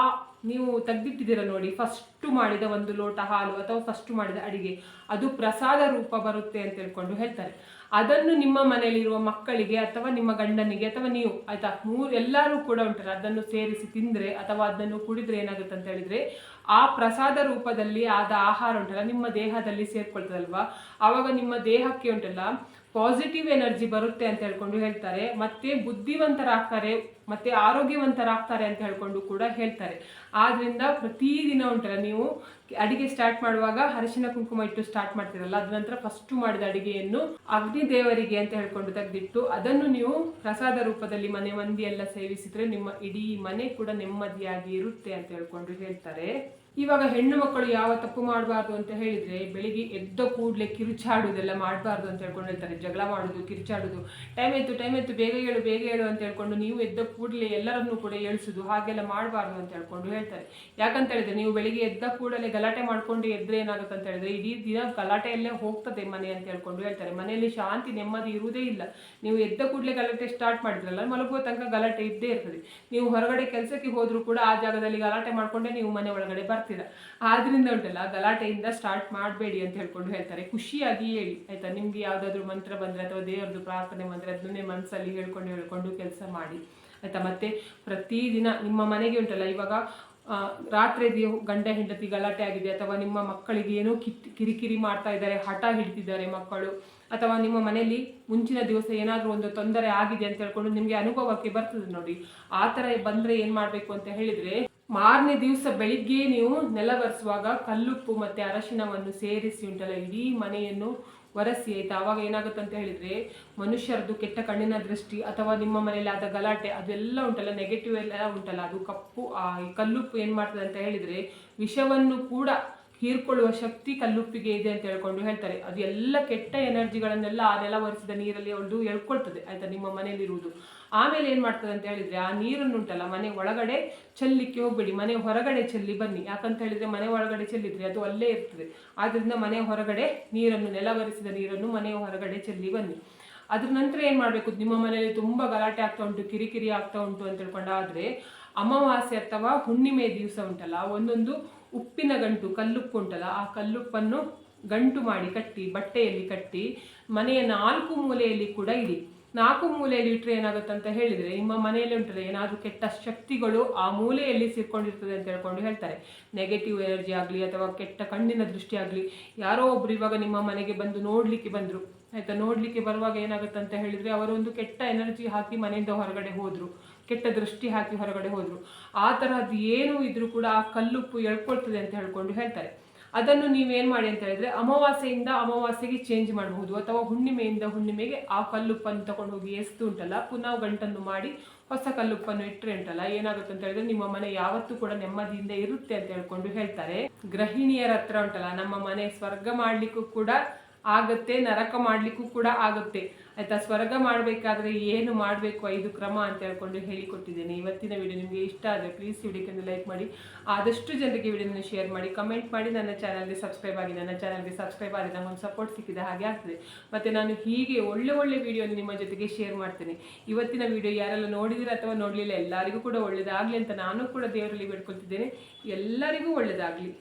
ನೀವು ತೆಗೆದಿಟ್ಟಿದ್ದೀರ ನೋಡಿ, ಫಸ್ಟು ಮಾಡಿದ ಒಂದು ಲೋಟ ಹಾಲು ಅಥವಾ ಫಸ್ಟು ಮಾಡಿದ ಅಡಿಗೆ, ಅದು ಪ್ರಸಾದ ರೂಪ ಬರುತ್ತೆ ಅಂತ ಹೇಳ್ಕೊಂಡು ಹೇಳ್ತಾರೆ. ಅದನ್ನು ನಿಮ್ಮ ಮನೆಯಲ್ಲಿರುವ ಮಕ್ಕಳಿಗೆ ಅಥವಾ ನಿಮ್ಮ ಗಂಡನಿಗೆ ಅಥವಾ ನೀವು, ಆಯ್ತಾ? ಮೂರು, ಎಲ್ಲರೂ ಕೂಡ ಉಂಟಲ್ಲ, ಅದನ್ನು ಸೇರಿಸಿ ತಿಂದರೆ ಅಥವಾ ಅದನ್ನು ಕುಡಿದ್ರೆ ಏನಾಗುತ್ತೆ ಅಂತ ಹೇಳಿದ್ರೆ, ಆ ಪ್ರಸಾದ ರೂಪದಲ್ಲಿ ಆದ ಆಹಾರ ಉಂಟಲ್ಲ, ನಿಮ್ಮ ದೇಹದಲ್ಲಿ ಸೇರ್ಕೊಳ್ತದಲ್ವಾ? ಆವಾಗ ನಿಮ್ಮ ದೇಹಕ್ಕೆ ಉಂಟಲ್ಲ ಪಾಸಿಟಿವ್ ಎನರ್ಜಿ ಬರುತ್ತೆ ಅಂತ ಹೇಳ್ಕೊಂಡು ಹೇಳ್ತಾರೆ, ಮತ್ತೆ ಬುದ್ಧಿವಂತರಾಗ್ತಾರೆ, ಮತ್ತೆ ಆರೋಗ್ಯವಂತರಾಗ್ತಾರೆ ಅಂತ ಹೇಳ್ಕೊಂಡು ಕೂಡ ಹೇಳ್ತಾರೆ. ಆದ್ರಿಂದ ಪ್ರತಿದಿನ ಉಂಟಲ್ಲ ನೀವು ಅಡಿಗೆ ಸ್ಟಾರ್ಟ್ ಮಾಡುವಾಗ ಅರಿಶಿನ ಕುಂಕುಮ ಇಟ್ಟು ಸ್ಟಾರ್ಟ್ ಮಾಡ್ತೀರಲ್ಲ, ಅದ ನಂತರ ಫಸ್ಟ್ ಮಾಡಿದ ಅಡಿಗೆಯನ್ನು ಅಗ್ನಿ ದೇವರಿಗೆ ಅಂತ ಹೇಳ್ಕೊಂಡು ತೆಗೆದಿಟ್ಟು ಅದನ್ನು ನೀವು ಪ್ರಸಾದ ರೂಪದಲ್ಲಿ ಮನೆ ಮಂದಿ ಎಲ್ಲ ಸೇವಿಸಿದ್ರೆ ನಿಮ್ಮ ಇಡೀ ಮನೆ ಕೂಡ ನೆಮ್ಮದಿಯಾಗಿ ಇರುತ್ತೆ ಅಂತ ಹೇಳ್ಕೊಂಡು ಹೇಳ್ತಾರೆ. ಇವಾಗ ಹೆಣ್ಣು ಮಕ್ಕಳು ಯಾವ ತಪ್ಪು ಮಾಡಬಾರ್ದು ಅಂತ ಹೇಳಿದ್ರೆ ಬೆಳಿಗ್ಗೆ ಎದ್ದ ಕೂಡಲೇ ಕಿರುಚಾಡುವುದೆಲ್ಲ ಮಾಡಬಾರ್ದು ಅಂತ ಹೇಳ್ಕೊಂಡು ಹೇಳ್ತಾರೆ. ಜಗಳ ಮಾಡೋದು, ಕಿರುಚಾಡುದು. ಟೈಮ್ ಎತ್ತು ಟೈಮ್ ಎತ್ತು ಬೇಗ ಹೇಳು ಬೇಗ ಹೇಳು ಅಂತ ಹೇಳ್ಕೊಂಡು ನೀವು ಎದ್ದ ಕೂಡಲೇ ಎಲ್ಲರನ್ನೂ ಕೂಡ ಏಳಿಸೋದು, ಹಾಗೆಲ್ಲ ಮಾಡಬಾರ್ದು ಅಂತ ಹೇಳ್ಕೊಂಡು ಹೇಳ್ತಾರೆ. ಯಾಕಂತ ಹೇಳಿದ್ರೆ ನೀವು ಬೆಳಿಗ್ಗೆ ಎದ್ದ ಕೂಡಲೇ ಗಲಾಟೆ ಮಾಡ್ಕೊಂಡು ಎದ್ರೆ ಏನಾಗುತ್ತೆ ಅಂತ ಹೇಳಿದ್ರೆ ಇಡೀ ದಿನ ಗಲಾಟೆಯಲ್ಲೇ ಹೋಗ್ತದೆ ಮನೆ ಅಂತ ಹೇಳ್ಕೊಂಡು ಹೇಳ್ತಾರೆ. ಮನೆಯಲ್ಲಿ ಶಾಂತಿ, ನೆಮ್ಮದಿ ಇರುವುದೇ ಇಲ್ಲ. ನೀವು ಎದ್ದ ಕೂಡಲೇ ಗಲಾಟೆ ಸ್ಟಾರ್ಟ್ ಮಾಡಿದ್ರಲ್ಲ, ಮಲಗುವ ತನಕ ಗಲಾಟೆ ಇದ್ದೇ ಇರ್ತದೆ. ನೀವು ಹೊರಗಡೆ ಕೆಲಸಕ್ಕೆ ಹೋದರೂ ಕೂಡ ಆ ಜಾಗದಲ್ಲಿ ಗಲಾಟೆ ಮಾಡಿಕೊಂಡೇ ನೀವು ಮನೆ ಒಳಗಡೆ ಬರ್ತೀರಾ ಆದ್ರಿಂದ ಉಂಟಲ್ಲ, ಗಲಾಟೆಯಿಂದ ಸ್ಟಾರ್ಟ್ ಮಾಡಬೇಡಿ ಅಂತ ಹೇಳ್ಕೊಂಡು ಹೇಳ್ತಾರೆ. ಖುಷಿಯಾಗಿ ಹೇಳಿ, ಆಯ್ತಾ? ನಿಮ್ಗೆ ಯಾವ್ದಾದ್ರು ಮಂತ್ರ ಬಂದ್ರೆ ಅಥವಾ ದೇವರದ್ದು ಪ್ರಾರ್ಥನೆ ಬಂದ್ರೆ ಅದನ್ನೇ ಮನಸ್ಸಲ್ಲಿ ಹೇಳ್ಕೊಂಡು ಹೇಳ್ಕೊಂಡು ಕೆಲಸ ಮಾಡಿ, ಆಯ್ತಾ? ಮತ್ತೆ ಪ್ರತಿದಿನ ನಿಮ್ಮ ಮನೆಗೆ ಉಂಟಲ್ಲ, ಇವಾಗ ರಾತ್ರಿ ಗಂಡ ಹೆಂಡತಿ ಗಲಾಟೆ ಆಗಿದೆ, ಅಥವಾ ನಿಮ್ಮ ಮಕ್ಕಳಿಗೆ ಏನೋ ಕಿರಿಕಿರಿ ಮಾಡ್ತಾ ಇದ್ದಾರೆ, ಹಠ ಹಿಡ್ತಿದ್ದಾರೆ ಮಕ್ಕಳು, ಅಥವಾ ನಿಮ್ಮ ಮನೆಯಲ್ಲಿ ಮುಂಚಿನ ದಿವಸ ಏನಾದರೂ ಒಂದು ತೊಂದರೆ ಆಗಿದೆ ಅಂತ ಹೇಳ್ಕೊಂಡು ನಿಮಗೆ ಅನುಭವಕ್ಕೆ ಬರ್ತದೆ ನೋಡಿ. ಆ ಥರ ಬಂದರೆ ಏನು ಮಾಡಬೇಕು ಅಂತ ಹೇಳಿದರೆ ಮಾರನೇ ದಿವಸ ಬೆಳಿಗ್ಗೆ ನೀವು ನೆಲ ಒರೆಸುವಾಗ ಕಲ್ಲುಪ್ಪು ಮತ್ತು ಅರಶಿನವನ್ನು ಸೇರಿಸಿ ಉಂಟಲ್ಲ, ಇಡೀ ಮನೆಯನ್ನು ಒರೆಸಿ, ಆಯ್ತಾ? ಅವಾಗ ಏನಾಗುತ್ತೆ ಅಂತ ಹೇಳಿದ್ರೆ, ಮನುಷ್ಯರದ್ದು ಕೆಟ್ಟ ಕಣ್ಣಿನ ದೃಷ್ಟಿ ಅಥವಾ ನಿಮ್ಮ ಮನೆಯಲ್ಲಿ ಆದ ಗಲಾಟೆ, ಅದೆಲ್ಲ ಉಂಟಲ್ಲ ನೆಗೆಟಿವ್ ಎಲ್ಲ ಉಂಟಲ್ಲ, ಅದು ಕಪ್ಪು, ಆ ಕಲ್ಲುಪ್ಪು ಏನು ಮಾಡ್ತದೆ ಅಂತ ಹೇಳಿದ್ರೆ, ವಿಷವನ್ನು ಕೂಡ ಹೀರ್ಕೊಳ್ಳುವ ಶಕ್ತಿ ಕಲ್ಲುಪ್ಪಿಗೆ ಇದೆ ಅಂತ ಹೇಳ್ಕೊಂಡು ಹೇಳ್ತಾರೆ. ಅದು ಎಲ್ಲ ಕೆಟ್ಟ ಎನರ್ಜಿಗಳನ್ನೆಲ್ಲ ಆ ನೆಲ ಒರೆಸಿದ ನೀರಲ್ಲಿ ಒಂದು ಎಳ್ಕೊಳ್ತದೆ, ಆಯ್ತಾ? ನಿಮ್ಮ ಮನೆಯಲ್ಲಿರುವುದು. ಆಮೇಲೆ ಏನು ಮಾಡ್ತದೆ ಅಂತ ಹೇಳಿದರೆ ಆ ನೀರನ್ನು ಉಂಟಲ್ಲ, ಮನೆ ಒಳಗಡೆ ಚೆಲ್ಲಿಕ್ಕೆ ಹೋಗ್ಬೇಡಿ, ಮನೆ ಹೊರಗಡೆ ಚೆಲ್ಲಿ ಬನ್ನಿ. ಯಾಕಂತ ಹೇಳಿದರೆ ಮನೆ ಒಳಗಡೆ ಚೆಲ್ಲಿದ್ರೆ ಅದು ಅಲ್ಲೇ ಇರ್ತದೆ. ಆದ್ದರಿಂದ ಮನೆ ಹೊರಗಡೆ ನೀರನ್ನು, ನೆಲವರಿಸಿದ ನೀರನ್ನು ಮನೆ ಹೊರಗಡೆ ಚೆಲ್ಲಿ ಬನ್ನಿ. ಅದ್ರ ನಂತರ ಏನು ಮಾಡಬೇಕು? ನಿಮ್ಮ ಮನೆಯಲ್ಲಿ ತುಂಬ ಗಲಾಟೆ ಆಗ್ತಾ ಉಂಟು, ಕಿರಿಕಿರಿ ಆಗ್ತಾ ಉಂಟು ಅಂತ ಹೇಳ್ಕೊಂಡಾದರೆ ಅಮಾವಾಸ್ಯೆ ಅಥವಾ ಹುಣ್ಣಿಮೆ ದಿವಸ ಉಂಟಲ್ಲ, ಒಂದೊಂದು ಉಪ್ಪಿನ ಗಂಟು, ಕಲ್ಲುಪ್ಪು ಉಂಟಲ್ಲ, ಆ ಕಲ್ಲುಪ್ಪನ್ನು ಗಂಟು ಮಾಡಿ ಕಟ್ಟಿ, ಬಟ್ಟೆಯಲ್ಲಿ ಕಟ್ಟಿ ಮನೆಯ ನಾಲ್ಕು ಮೂಲೆಯಲ್ಲಿ ಕೂಡ ಇಡಿ. ನಾಲ್ಕು ಮೂಲೆಯಲ್ಲಿ ಇಟ್ಟರೆ ಏನಾಗುತ್ತೆ ಅಂತ ಹೇಳಿದರೆ, ನಿಮ್ಮ ಮನೆಯಲ್ಲಿ ಉಂಟರೆ ಏನಾದರೂ ಕೆಟ್ಟ ಶಕ್ತಿಗಳು ಆ ಮೂಲೆಯಲ್ಲಿ ಸೇರ್ಕೊಂಡಿರ್ತದೆ ಅಂತ ಹೇಳ್ಕೊಂಡು ಹೇಳ್ತಾರೆ. ನೆಗೆಟಿವ್ ಎನರ್ಜಿ ಆಗಲಿ ಅಥವಾ ಕೆಟ್ಟ ಕಣ್ಣಿನ ದೃಷ್ಟಿ ಆಗಲಿ, ಯಾರೋ ಒಬ್ರು ಇವಾಗ ನಿಮ್ಮ ಮನೆಗೆ ಬಂದು ನೋಡಲಿಕ್ಕೆ ಬಂದರು. ಆಯಿತಾ? ನೋಡಲಿಕ್ಕೆ ಬರುವಾಗ ಏನಾಗುತ್ತೆ ಅಂತ ಹೇಳಿದರೆ ಅವರೊಂದು ಕೆಟ್ಟ ಎನರ್ಜಿ ಹಾಕಿ ಮನೆಯಿಂದ ಹೊರಗಡೆ ಹೋದರು. ಕೆಟ್ಟ ದೃಷ್ಟಿ ಹಾಕಿ ಹೊರಗಡೆ ಹೋದರು. ಆ ಥರದ್ದು ಏನು ಇದ್ರೂ ಕೂಡ ಆ ಕಲ್ಲುಪ್ಪು ಎಳ್ಕೊಳ್ತದೆ ಅಂತ ಹೇಳ್ಕೊಂಡು ಹೇಳ್ತಾರೆ. ಅದನ್ನು ನೀವೇನು ಮಾಡಿ ಅಂತ ಹೇಳಿದ್ರೆ ಅಮಾವಾಸ್ಯೆಯಿಂದ ಅಮಾವಾಸ್ಯೆಗೆ ಚೇಂಜ್ ಮಾಡಬಹುದು. ಅಥವಾ ಹುಣ್ಣಿಮೆಯಿಂದ ಹುಣ್ಣಿಮೆಗೆ ಆ ಕಲ್ಲುಪ್ಪನ್ನು ತಗೊಂಡು ಹೋಗಿ ಎಸ್ತು ಉಂಟಲ್ಲ ಪುನಃ ಗಂಟನ್ನು ಮಾಡಿ ಹೊಸ ಕಲ್ಲುಪ್ಪನ್ನು ಇಟ್ಟರೆ ಉಂಟಲ್ಲ, ಏನಾಗುತ್ತೆ ಅಂತ ಹೇಳಿದ್ರೆ ನಿಮ್ಮ ಮನೆ ಯಾವತ್ತೂ ಕೂಡ ನೆಮ್ಮದಿಯಿಂದ ಇರುತ್ತೆ ಅಂತ ಹೇಳ್ಕೊಂಡು ಹೇಳ್ತಾರೆ. ಗೃಹಿಣಿಯರ ಹತ್ರ ಉಂಟಲ್ಲ, ನಮ್ಮ ಮನೆ ಸ್ವರ್ಗ ಮಾಡ್ಲಿಕ್ಕೂ ಕೂಡ ಆಗುತ್ತೆ, ನರಕ ಮಾಡ್ಲಿಕ್ಕೂ ಕೂಡ ಆಗುತ್ತೆ. ಆಯಿತಾ, ಸ್ವರ್ಗ ಮಾಡಬೇಕಾದ್ರೆ ಏನು ಮಾಡಬೇಕು, ಐದು ಕ್ರಮ ಅಂತ ಹೇಳ್ಕೊಂಡು ಹೇಳಿಕೊಟ್ಟಿದ್ದೇನೆ. ಇವತ್ತಿನ ವಿಡಿಯೋ ನಿಮಗೆ ಇಷ್ಟ ಆದರೆ ಪ್ಲೀಸ್ ವಿಡಿಯೋಕ್ಕೆ ಲೈಕ್ ಮಾಡಿ. ಆದಷ್ಟು ಜನರಿಗೆ ವಿಡಿಯೋನ ಶೇರ್ ಮಾಡಿ ಕಮೆಂಟ್ ಮಾಡಿ. ನನ್ನ ಚಾನಲ್ಗೆ ಸಬ್ಸ್ಕ್ರೈಬ್ ಆಗಿ, ನನ್ನ ಚಾನಲ್ಗೆ ಸಬ್ಸ್ಕ್ರೈಬ್ ಆಗಿ ನಮಗೆ ಸಪೋರ್ಟ್ ಸಿಕ್ಕಿದ ಹಾಗೆ ಆಗ್ತದೆ. ಮತ್ತು ನಾನು ಹೀಗೆ ಒಳ್ಳೆ ಒಳ್ಳೆ ವಿಡಿಯೋ ನಿಮ್ಮ ಜೊತೆಗೆ ಶೇರ್ ಮಾಡ್ತೇನೆ. ಇವತ್ತಿನ ವಿಡಿಯೋ ಯಾರೆಲ್ಲ ನೋಡಿದಿರ ಅಥವಾ ನೋಡಲಿಲ್ಲ, ಎಲ್ಲರಿಗೂ ಕೂಡ ಒಳ್ಳೆಯದಾಗಲಿ ಅಂತ ನಾನು ಕೂಡ ದೇವರಲ್ಲಿ ಬೇಡ್ಕೊಳ್ತಿದ್ದೇನೆ. ಎಲ್ಲರಿಗೂ ಒಳ್ಳೆಯದಾಗಲಿ